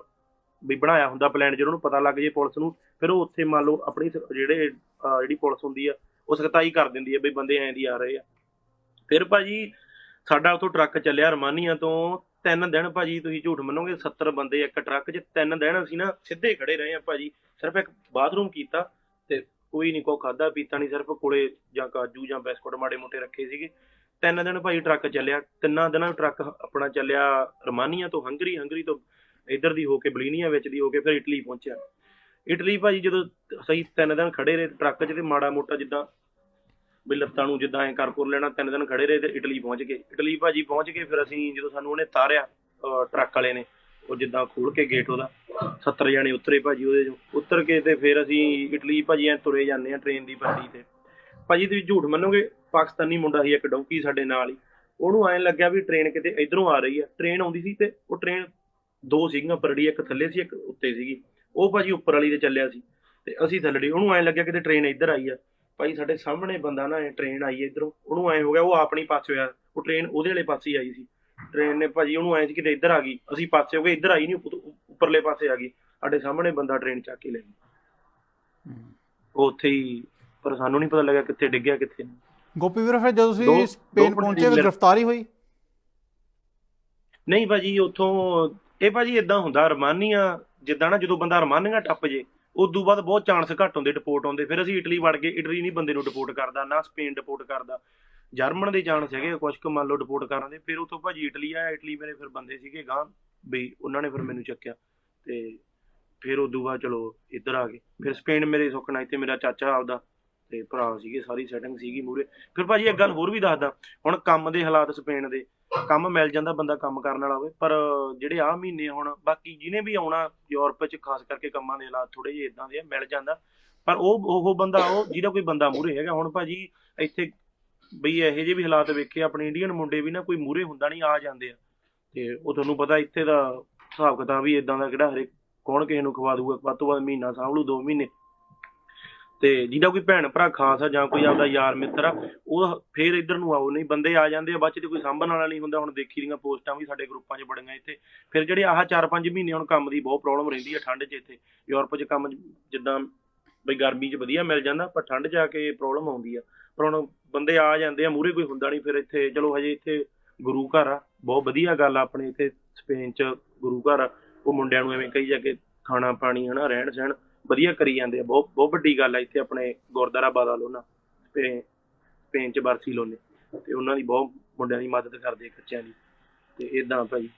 ਵੀ ਬਣਾਇਆ ਹੁੰਦਾ ਪਲਾਨ ਜਦੋਂ ਉਹਨੂੰ ਪਤਾ ਲੱਗ ਜੇ ਪੁਲਿਸ ਨੂੰ, ਫਿਰ ਉਹ ਉੱਥੇ ਮੰਨ ਲਓ ਆਪਣੀ ਜਿਹੜੇ ਜਿਹੜੀ ਪੁਲਿਸ ਹੁੰਦੀ ਆ, ਉਹ ਸਖਤਾਈ ਕਰ ਦਿੰਦੀ ਆ ਵੀ ਬੰਦੇ ਐਂ ਦੀ ਆ ਰਹੇ ਆ। ਫਿਰ ਭਾਜੀ ਸਾਡਾ ਉਥੋਂ ਟਰੱਕ ਚੱਲਿਆ ਰਮਾਨੀਆਂ ਤੋਂ, ਤਿੰਨ ਦਿਨ ਭਾਜੀ ਤੁਸੀਂ ਝੂਠ ਮੰਨੋਗੇ 70 ਬੰਦੇ ਇੱਕ ਟਰੱਕ 'ਚ ਤਿੰਨ ਦਿਨ ਅਸੀਂ ਨਾ ਸਿੱਧੇ ਖੜੇ ਰਹੇ ਆ ਭਾਜੀ, ਸਿਰਫ ਇੱਕ ਬਾਥਰੂਮ ਕੀਤਾ ਤੇ ਕੋਈ ਨਹੀਂ ਕੋ ਖਾਦਾ ਪੀਤਾ ਨਹੀਂ, ਸਿਰਫ ਕੋਲੇ ਜਾਂ ਕਾਜੂ ਜਾਂ ਬਿਸਕੁਟ ਮਾੜੇ ਮੋਟੇ ਰੱਖੇ ਸੀਗੇ। ਤਿੰਨ ਦਿਨ ਭਾਜੀ ਟਰੱਕ ਚੱਲਿਆ, ਤਿੰਨਾਂ ਦਿਨਾਂ ਟਰੱਕ ਆਪਣਾ ਚੱਲਿਆ ਰਮਾਨੀਆ ਤੋਂ ਹੰਗਰੀ ਹੰਗਰੀ ਤੋਂ ਇੱਧਰ ਦੀ ਹੋ ਕੇ ਬਲੀਨੀਆ ਵਿੱਚ ਦੀ ਹੋ ਕੇ ਫਿਰ ਇਟਲੀ ਪਹੁੰਚਿਆ। ਇਟਲੀ ਭਾਜੀ ਜਦੋਂ ਸਹੀ ਤਿੰਨ ਦਿਨ ਖੜੇ ਰਹੇ ਟਰੱਕ 'ਚ ਤੇ ਮਾੜਾ ਮੋਟਾ ਜਿੱਦਾਂ ਵੀ ਲੱਤਾਂ ਨੂੰ ਜਿੱਦਾਂ ਐ ਕਰਕੁਰ ਲੈਣਾ, ਤਿੰਨ ਦਿਨ ਖੜੇ ਰਹੇ ਤੇ ਇਟਲੀ ਪਹੁੰਚ ਗਏ। ਇਟਲੀ ਭਾਜੀ ਪਹੁੰਚ ਕੇ ਫਿਰ ਅਸੀਂ ਜਦੋਂ ਸਾਨੂੰ ਉਹਨੇ ਤਾਰਿਆ ਟਰੱਕ ਵਾਲੇ ਨੇ, ਉਹ ਜਿੱਦਾਂ ਖੋਲ ਕੇ ਗੇਟ ਉਹਦਾ 70 ਜਣੇ ਉਤਰੇ ਭਾਜੀ ਉਹਦੇ ਚੋਂ। ਉਤਰ ਕੇ ਤੇ ਫਿਰ ਅਸੀਂ ਇਟਲੀ ਭਾਜੀ ਐ ਤੁਰੇ ਜਾਂਦੇ ਆ ਟ੍ਰੇਨ ਦੀ ਪੱਟੀ ਤੇ। ਭਾਜੀ ਤੁਸੀਂ ਝੂਠ ਮੰਨੋਗੇ? ਪਾਕਿਸਤਾਨੀ ਮੁੰਡਾ ਸੀ ਇੱਕ ਡੌਂਕੀ ਸਾਡੇ ਨਾਲ ਹੀ। ਉਹਨੂੰ ਐਂ ਲੱਗਿਆ ਵੀ ਟ੍ਰੇਨ ਕਿਤੇ ਇਧਰੋਂ ਆ ਰਹੀ ਆ। ਟ੍ਰੇਨ ਆਉਂਦੀ ਸੀ ਤੇ ਉਹ ਟ੍ਰੇਨ ਦੋ ਸੀਗੀਆਂ ਪਰੜੀ ਇੱਕ ਥੱਲੇ ਸੀ ਇੱਕ ਉੱਤੇ ਸੀਗੀ। ਉਹ ਭਾਜੀ ਉੱਪਰ ਵਾਲੀ ਤੇ ਚੱਲਿਆ ਸੀ ਤੇ ਅਸੀਂ ਥੱਲੜੀ ਉਹਨੂੰ ਐਂ ਲੱਗਿਆ ਕਿਤੇ ਟ੍ਰੇਨ ਇੱਧਰ ਆਈ ਆ। ਭਾਈ ਸਾਡੇ ਸਾਹਮਣੇ ਬੰਦਾ ਨਾ ਐ ਟ੍ਰੇਨ ਆਈ ਇਧਰੋਂ। ਉਹਨੂੰ ਐਂ ਹੋ ਗਿਆ ਉਹ ਆਪਣੀ ਪਾਸੇ ਹੋਇਆ ਉਹ ਟ੍ਰੇਨ ਉਹਦੇ ਵਾਲੇ ਪਾਸੇ ਆਈ ਸੀ। ਟ੍ਰੇਨ ਨੇ ਭਾਜੀ ਉਹਨੂੰ ਐਂ ਸੀ ਕਿਤੇ ਇੱਧਰ ਆ ਗਈ। ਅਸੀਂ ਪਾਸੇ ਹੋ ਗਏ ਇੱਧਰ ਆਈ ਨਹੀਂ ਉੱਪਰਲੇ ਪਾਸੇ ਆ ਗਈ। ਸਾਡੇ ਸਾਹਮਣੇ ਬੰਦਾ ਟ੍ਰੇਨ ਚੱਕ ਕੇ ਲੈ ਉਹ ਉੱਥੇ ਹੀ ਪਰ ਸਾਨੂੰ ਨਹੀਂ ਪਤਾ ਲੱਗਾ ਕਿੱਥੇ ਡਿੱਗਿਆ ਕਿੱਥੇ ਨਹੀਂ। ਗੋਪੀ ਵੀਰ ਫਿਰ ਜਦੋਂ ਤੁਸੀਂ ਸਪੇਨ ਪਹੁੰਚੇ ਫਿਰ ਗ੍ਰਿਫਤਾਰੀ ਹੋਈ? ਨਹੀਂ ਭਾਜੀ ਉੱਥੋਂ ਇਹ ਭਾਜੀ ਇਦਾਂ ਹੁੰਦਾ ਰਮਾਨੀਆਂ ਜਿੱਦਾਂ ਨਾ ਜਦੋਂ ਬੰਦਾ ਰਮਾਨੀਆਂ ਟੱਪ ਜੇ ਉਦੋਂ ਬਾਅਦ ਬਹੁਤ ਚਾਂਸ ਘੱਟ ਹੁੰਦੇ ਡਿਪੋਰਟ ਹੁੰਦੇ ਫਿਰ ਅਸੀਂ ਇਟਲੀ ਵੜ ਗਏ ਇਟਲੀ ਨਹੀਂ ਬੰਦੇ ਨੂੰ ਡਿਪੋਰਟ ਕਰਦਾ ਨਾ ਸਪੇਨ ਡਿਪੋਰਟ ਕਰਦਾ। ਜਰਮਨ ਦੇ ਚਾਂਸ ਹੈਗੇ ਕੁਝ ਕੁ ਮੰਨ ਲਓ ਡਿਪੋਰਟ ਕਰਨ ਦੇ। ਫਿਰ ਉੱਥੋਂ ਭਾਜੀ ਇਟਲੀ ਆਇਆ ਇਟਲੀ ਮੇਰੇ ਫਿਰ ਬੰਦੇ ਸੀਗੇ ਗਾਂ ਵੀ ਉਹਨਾਂ ਨੇ ਫਿਰ ਮੈਨੂੰ ਚੱਕਿਆ। ਤੇ ਫਿਰ ਉਦੋਂ ਬਾਅਦ ਚਲੋ ਇੱਧਰ ਆ ਗਏ। ਫਿਰ ਸਪੇਨ ਮੇਰੇ ਸੁੱਕਣਾ ਇੱਥੇ ਮੇਰਾ ਚਾਚਾ ਆਪਦਾ ਤੇ ਭਰਾ ਸੀਗੇ, ਸਾਰੀ ਸੈਟਿੰਗ ਸੀਗੀ ਮੂਰੇ। ਫਿਰ ਭਾਜੀ ਇੱਕ ਗੱਲ ਹੋਰ ਵੀ ਦੱਸਦਾ, ਹੁਣ ਕੰਮ ਦੇ ਹਾਲਾਤ ਸਪੇਨ ਦੇ, ਕੰਮ ਮਿਲ ਜਾਂਦਾ, ਬੰਦਾ ਕੰਮ ਕਰਨ ਵਾਲਾ ਹੋਵੇ, ਪਰ ਜਿਹੜੇ ਆ ਮਹੀਨੇ ਹੁਣ, ਬਾਕੀ ਜਿਹਨੇ ਵੀ ਆਉਣਾ ਯੂਰਪ ਚ, ਖਾਸ ਕਰਕੇ ਕੰਮਾਂ ਦੇ ਹਾਲਾਤ ਥੋੜੇ ਜਿਹੇ ਇਦਾਂ ਦੇ ਆ, ਮਿਲ ਜਾਂਦਾ। ਪਰ ਉਹ ਉਹ ਬੰਦਾ, ਉਹ ਜਿਹਦਾ ਕੋਈ ਬੰਦਾ ਮੂਰੇ ਹੈਗਾ, ਹੁਣ ਭਾਜੀ ਇੱਥੇ ਬਈ ਇਹੋ ਜਿਹੇ ਵੀ ਹਾਲਾਤ ਵੇਖੇ, ਆਪਣੇ ਇੰਡੀਅਨ ਮੁੰਡੇ ਵੀ ਨਾ ਕੋਈ ਮੂਰੇ ਹੁੰਦਾ ਨਹੀਂ ਆ ਜਾਂਦੇ ਆ। ਤੇ ਉਹ ਤੁਹਾਨੂੰ ਪਤਾ ਇੱਥੇ ਦਾ ਹਿਸਾਬ ਕਿਤਾਬ ਵੀ ਇਦਾਂ ਦਾ ਕਿਹੜਾ, ਹਰੇਕ ਕੌਣ ਕਿਸੇ ਨੂੰ ਖਵਾ ਦੂਗਾ ਵੱਧ ਤੋਂ ਵੱਧ ਮਹੀਨਾ ਸਾਂਭ ਲੂ 2 ਮਹੀਨੇ। ਤੇ ਜਿਹਦਾ ਕੋਈ ਭੈਣ ਭਰਾ ਖਾਸ ਆ ਜਾਂ ਕੋਈ ਆਪਦਾ ਯਾਰ ਮਿੱਤਰ ਆ, ਉਹ ਫੇਰ ਇੱਧਰ ਨੂੰ ਆਓ। ਨਹੀਂ, ਬੰਦੇ ਆ ਜਾਂਦੇ ਆ, ਬਾਅਦ ਚ ਕੋਈ ਸਾਂਭਣ ਵਾਲਾ ਨਹੀਂ ਹੁੰਦਾ। ਹੁਣ ਦੇਖੀ ਦੀਆਂ ਪੋਸਟਾਂ ਵੀ ਸਾਡੇ ਗਰੁੱਪਾਂ 'ਚ ਬੜੀਆਂ ਇੱਥੇ। ਫਿਰ ਜਿਹੜੇ ਆਹ 4-5 ਮਹੀਨੇ ਹੁਣ ਕੰਮ ਦੀ ਬਹੁਤ ਪ੍ਰੋਬਲਮ ਰਹਿੰਦੀ ਆ ਠੰਡ 'ਚ ਇੱਥੇ। ਯੂਰਪ 'ਚ ਕੰਮ ਜਿੱਦਾਂ ਬਈ ਗਰਮੀ 'ਚ ਵਧੀਆ ਮਿਲ ਜਾਂਦਾ, ਪਰ ਠੰਡ 'ਚ ਆ ਕੇ ਪ੍ਰੋਬਲਮ ਆਉਂਦੀ ਆ। ਪਰ ਹੁਣ ਬੰਦੇ ਆ ਜਾਂਦੇ ਆ ਮੂਰੇ ਕੋਈ ਹੁੰਦਾ ਨਹੀਂ, ਫਿਰ ਇੱਥੇ ਚਲੋ ਹਜੇ ਇੱਥੇ ਗੁਰੂ ਘਰ ਆ। ਬਹੁਤ ਵਧੀਆ ਗੱਲ ਆ ਆਪਣੇ ਇੱਥੇ ਸਪੇਨ 'ਚ ਗੁਰੂ ਘਰ ਆ। ਉਹ ਮੁੰਡਿਆਂ ਨੂੰ ਐਵੇਂ ਕਹੀ ਜਾ ਕੇ ਖਾਣਾ ਪਾਣੀ ਹਨਾ, ਰਹਿਣ ਸਹਿਣ। ਵਧੀਆ ਕਰੀ ਜਾਂਦੇ ਆ ਬਹੁਤ ਬਹੁਤ ਵੱਡੀ ਗੱਲ ਆ ਇੱਥੇ ਆਪਣੇ ਗੁਰਦੁਆਰਾ ਬਾਦਾਲੋਨਾ ਸਪੇਨ ਸਪੇਨ 'ਚ ਬਾਰਸੀਲੋਨੇ ਤੇ ਉਹਨਾਂ ਦੀ ਬਹੁਤ ਮੁੰਡਿਆਂ ਦੀ ਮਦਦ ਕਰਦੇ ਆ ਬੱਚਿਆਂ ਦੀ ਤੇ ਇਦਾਂ ਭਾਈ।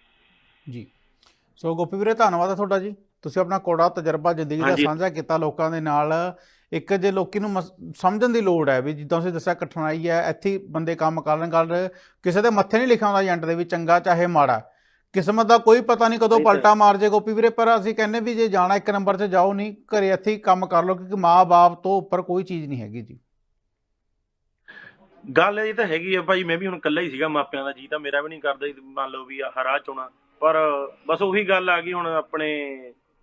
ਜੀ। ਸੋ ਗੋਪੀ ਵੀਰੇ ਧੰਨਵਾਦ ਆ ਤੁਹਾਡਾ ਜੀ। ਤੁਸੀਂ ਆਪਣਾ ਕੋੜਾ ਤਜਰਬਾ ਜ਼ਿੰਦਗੀ ਦਾ। ਸਾਂਝਾ ਕੀਤਾ ਲੋਕਾਂ ਦੇ ਨਾਲ। ਇੱਕ ਜੇ ਲੋਕੀ ਨੂੰ ਸਮਝਣ ਦੀ ਲੋੜ ਹੈ ਵੀ ਜਿੱਦਾਂ ਤੁਸੀਂ ਦੱਸਿਆ ਕਠਿਨਾਈ ਹੈ ਇੱਥੇ ਬੰਦੇ ਕੰਮ ਕਰਨ ਗੱਲ ਕਿਸੇ ਦੇ ਮੱਥੇ ਨਹੀਂ ਲਿਖਿਆ ਹੁੰਦਾ ਏਜੰਟ ਦੇ ਵੀ ਚੰਗਾ ਚਾਹੇ ਮਾੜਾ। ਕਿਸਮਤ ਦਾ ਕੋਈ ਪਤਾ ਨਹੀਂ ਕਦੋਂ ਪਲਟਾ ਮਾਰ ਜੇ ਗੋਪੀ ਵੀਰੇ ਪਰ ਅਸੀਂ ਕਹਿੰਨੇ ਵੀ ਜੇ ਜਾਣਾ ਇੱਕ ਨੰਬਰ 'ਤੇ ਜਾਓ ਨਹੀਂ ਘਰੇ ਇੱਥੇ ਹੀ ਕੰਮ ਕਰ ਲਓ ਕਿਉਂਕਿ ਮਾਂ-ਬਾਪ ਤੋਂ ਉੱਪਰ ਕੋਈ ਚੀਜ਼ ਨਹੀਂ ਹੈਗੀ ਜੀ। ਗੱਲ ਇਹ ਤਾਂ ਹੈਗੀ ਆ ਭਾਈ ਮੈਂ ਵੀ ਹੁਣ ਇਕੱਲਾ ਹੀ ਸੀਗਾ ਮਾਪਿਆਂ ਦਾ ਜੀ ਤਾਂ ਮੇਰਾ ਵੀ ਨਹੀਂ ਕਰਦਾ ਮੰਨ ਲਓ ਵੀ ਆਹ ਰਾਹ ਚੋਣਾ। ਪਰ ਬਸ ਉਹੀ ਗੱਲ ਆ ਗਈ ਹੁਣ ਆਪਣੇ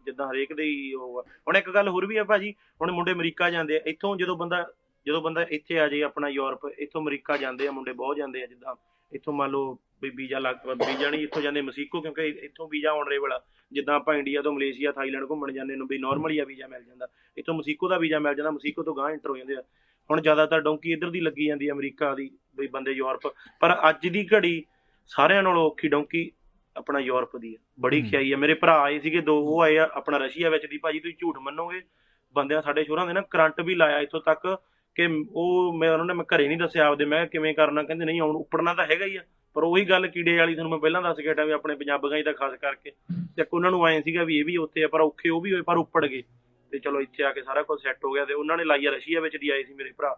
ਜਿੱਦਾਂ ਹਰੇਕ ਦੇ ਹੀ ਉਹ। ਹੁਣ ਇੱਕ ਗੱਲ ਹੋਰ ਵੀ ਆ ਭਾਜੀ ਹੁਣ ਮੁੰਡੇ ਅਮਰੀਕਾ ਜਾਂਦੇ ਆ ਇੱਥੋਂ ਜਦੋਂ ਬੰਦਾ ਜਦੋਂ ਬੰਦਾ ਇੱਥੇ ਆ ਜਾਏ ਆਪਣਾ ਯੂਰਪ ਇੱਥੋਂ ਅਮਰੀਕਾ ਜਾਂਦੇ ਆ ਮੁੰਡੇ ਬਹੁਤ ਜਾਂਦੇ ਆ ਜਿੱਦਾਂ ਇੱਥੋਂ ਮੰਨ ਲਓ ਵੀ ਵੀਜ਼ਾ ਲੱਗ ਵੀਜ਼ਾ ਨਹੀਂ ਇੱਥੋਂ ਜਾਂਦੇ ਮਸੀਕੋ ਕਿਉਂਕਿ ਇੱਥੋਂ ਵੀਜ਼ਾ ਆਨਰੇਬਲ ਆ ਜਿੱਦਾਂ ਆਪਾਂ ਇੰਡੀਆ ਤੋਂ ਮਲੇਸ਼ੀਆ ਥਾਈਲੈਂਡ ਘੁੰਮਣ ਜਾਂਦੇ ਨੂੰ ਵੀ ਨਾਰਮਲ ਆ ਵੀਜ਼ਾ ਮਿਲ ਜਾਂਦਾ। ਇੱਥੋਂ ਮਸੀਕੋ ਦਾ ਵੀਜ਼ਾ ਮਿਲ ਜਾਂਦਾ ਮਸੀਕੋ ਤੋਂ ਗਾਂ ਇੰਟਰ ਹੋ ਜਾਂਦੇ ਆ। ਹੁਣ ਜ਼ਿਆਦਾਤਰ ਡੌਂਕੀ ਇੱਧਰ ਦੀ ਲੱਗੀ ਜਾਂਦੀ ਅਮਰੀਕਾ ਦੀ ਵੀ ਬੰਦੇ ਯੂਰਪ। ਪਰ ਅੱਜ ਦੀ ਘੜੀ ਸਾਰਿਆਂ ਨਾਲੋਂ ਔਖੀ ਡੌਂਕੀ ਆਪਣਾ ਯੂਰਪ ਦੀ ਆ। ਬੜੀ। ਖਿਆਈ ਆ। ਮੇਰੇ ਭਰਾ ਆਏ ਸੀਗੇ ਦੋ ਉਹ ਆਏ ਆ ਆਪਣਾ ਰਸ਼ੀਆ ਵਿੱਚ ਦੀ। ਭਾਜੀ ਤੁਸੀਂ ਝੂਠ ਮੰਨੋਗੇ? ਬੰਦਿਆਂ ਸਾਡੇ ਸ਼ੋਰਾਂ ਦੇ ਨਾ ਕਰੰਟ ਵੀ ਲਾਇਆ ਇੱਥੋਂ ਤੱਕ। ਕਿ ਉਹ ਮੈਂ ਉਹਨਾਂ ਨੇ ਮੈਂ ਘਰੇ ਨਹੀਂ ਦੱਸਿਆ ਆਪਦੇ, ਮੈਂ ਕਿਵੇਂ ਕਰਨਾ, ਕਹਿੰਦੇ ਨਹੀਂ ਹੁਣ ਉੱਪੜਨਾ ਤਾਂ ਹੈਗਾ ਹੀ ਆ, ਪਰ ਉਹੀ ਗੱਲ ਕੀੜੇ ਵਾਲੀ ਤੁਹਾਨੂੰ ਮੈਂ ਪਹਿਲਾਂ ਦੱਸ ਕੇ ਹਟਾਂ ਵੀ ਆਪਣੇ ਪੰਜਾਬੀਆਂ ਹੀ ਤਾਂ ਖਾਸ ਕਰਕੇ। ਤੇ ਇੱਕ ਉਹਨਾਂ ਨੂੰ ਆਏ ਸੀਗਾ ਵੀ ਇਹ ਵੀ ਉੱਥੇ ਆ, ਪਰ ਔਖੇ ਉਹ ਵੀ ਹੋਏ, ਪਰ ਉੱਪੜ ਗਏ। ਤੇ ਚਲੋ ਇੱਥੇ ਆ ਕੇ ਸਾਰਾ ਕੁਝ ਸੈੱਟ ਹੋ ਗਿਆ ਤੇ ਉਹਨਾਂ ਨੇ ਲਾਈਆ ਰਸ਼ੀਆ ਵਿੱਚ ਦੀ ਆਏ ਸੀ ਮੇਰੇ ਭਰਾ।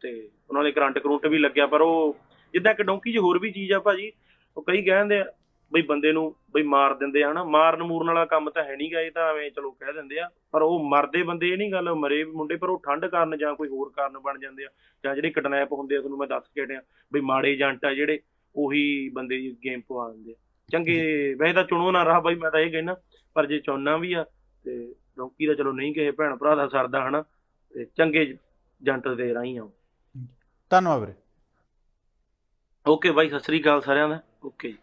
ਤੇ ਉਹਨਾਂ ਦੇ ਕਰੰਟ ਕਰੰਟ ਵੀ ਲੱਗਿਆ, ਪਰ ਉਹ ਜਿੱਦਾਂ ਕਿ ਡੋਂਕੀ 'ਚ ਹੋਰ ਵੀ ਚੀਜ਼ ਆ ਭਾਜੀ, ਉਹ ਕਈ ਕਹਿੰਦੇ ਆ ਬਈ ਬੰਦੇ ਨੂੰ ਬਈ ਮਾਰ ਦਿੰਦੇ ਆ ਹਨਾ? ਮਾਰਨ ਮੂਰਨ ਵਾਲਾ ਕੰਮ ਤਾਂ ਹੈ ਨਹੀਂਗਾ ਇਹ ਤਾਂ ਐਵੇਂ ਚਲੋ ਕਹਿ ਦਿੰਦੇ ਆ। ਪਰ ਉਹ ਮਰਦੇ ਬੰਦੇ ਇਹ ਨਹੀਂ ਗੱਲ ਮਰੇ ਮੁੰਡੇ ਪਰ ਉਹ ਠੰਡ ਕਾਰਨ ਜਾਂ ਕੋਈ ਹੋਰ ਕਾਰਨ ਬਣ ਜਾਂਦੇ ਆ। ਜਾਂ ਜਿਹੜੇ ਕਿਡਨੈਪ ਹੁੰਦੇ ਆ ਤੁਹਾਨੂੰ ਮੈਂ ਦੱਸ ਕੇ ਹਟਿਆ। ਬਈ ਮਾੜੇ ਏਜੰਟ ਆ ਜਿਹੜੇ ਉਹੀ ਬੰਦੇ ਦੀ ਗੇਮ ਪਵਾ ਦਿੰਦੇ ਆ। ਚੰਗੇ ਵੈਸੇ ਤਾਂ ਚੁਣੋ ਨਾ ਰਹਾ ਬਾਈ ਮੈਂ ਤਾਂ ਇਹ ਕਹਿਣਾ ਪਰ ਜੇ ਚੁਣਨਾ ਵੀ ਆ ਤੇ ਡੌਂਕੀ ਦਾ ਚਲੋ ਨਹੀਂ ਕਿਸੇ ਭੈਣ ਭਰਾ ਦਾ ਸਰਦਾ ਹਨਾ? ਤੇ ਚੰਗੇ ਏਜੰਟ ਦੇ ਰਾਹੀਂ ਆਓ। ਧੰਨਵਾਦ ਵੀਰੇ। ਓਕੇ ਬਾਈ ਸਤਿ ਸ੍ਰੀ ਅਕਾਲ ਸਾਰਿਆਂ ਦਾ। ਓਕੇ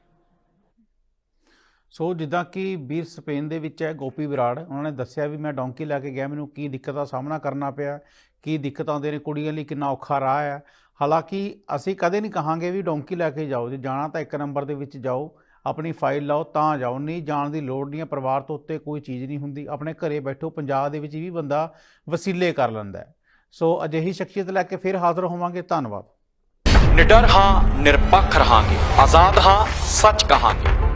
ਸੋ ਜਿੱਦਾਂ ਕਿ ਵੀਰ ਸਪੇਨ ਦੇ ਵਿੱਚ ਹੈ ਗੋਪੀ ਵਿਰਾੜ, ਉਹਨਾਂ ਨੇ ਦੱਸਿਆ ਵੀ ਮੈਂ ਡੌਂਕੀ ਲੈ ਕੇ ਗਿਆ, ਮੈਨੂੰ ਕੀ ਦਿੱਕਤਾਂ ਦਾ ਸਾਹਮਣਾ ਕਰਨਾ ਪਿਆ, ਕੀ ਦਿੱਕਤਾਂ ਆਉਂਦੀਆਂ ਨੇ, ਕੁੜੀਆਂ ਲਈ ਕਿੰਨਾ ਔਖਾ ਰਾਹ ਹੈ ਹਾਲਾਂਕਿ ਅਸੀਂ ਕਦੇ ਨਹੀਂ ਕਹਾਂਗੇ ਵੀ ਡੌਂਕੀ ਲੈ ਕੇ ਜਾਓ, ਜੇ ਜਾਣਾ ਤਾਂ ਇੱਕ ਨੰਬਰ ਦੇ ਵਿੱਚ ਜਾਓ, ਆਪਣੀ ਫਾਈਲ ਲਾਓ ਤਾਂ ਜਾਓ, ਨਹੀਂ ਜਾਣ ਦੀ ਲੋੜ ਨਹੀਂ ਹੈ, ਪਰਿਵਾਰ ਤੋਂ ਉੱਤੇ ਕੋਈ ਚੀਜ਼ ਨਹੀਂ ਹੁੰਦੀ, ਆਪਣੇ ਘਰੇ ਬੈਠੋ, ਪੰਜਾਬ ਦੇ ਵਿੱਚ ਵੀ ਬੰਦਾ ਵਸੀਲੇ ਕਰ ਲੈਂਦਾ ਹੈ। ਸੋ ਅਜਿਹੀ ਸ਼ਖਸੀਅਤ ਲੈ ਕੇ ਫਿਰ ਹਾਜ਼ਰ ਹੋਵਾਂਗੇ, ਧੰਨਵਾਦ। ਨਿਡਰ ਹਾਂ, ਨਿਰਪੱਖ ਰਹਾਂਗੇ, ਆਜ਼ਾਦ ਹਾਂ, ਸੱਚ ਕਹਾਂਗੇ।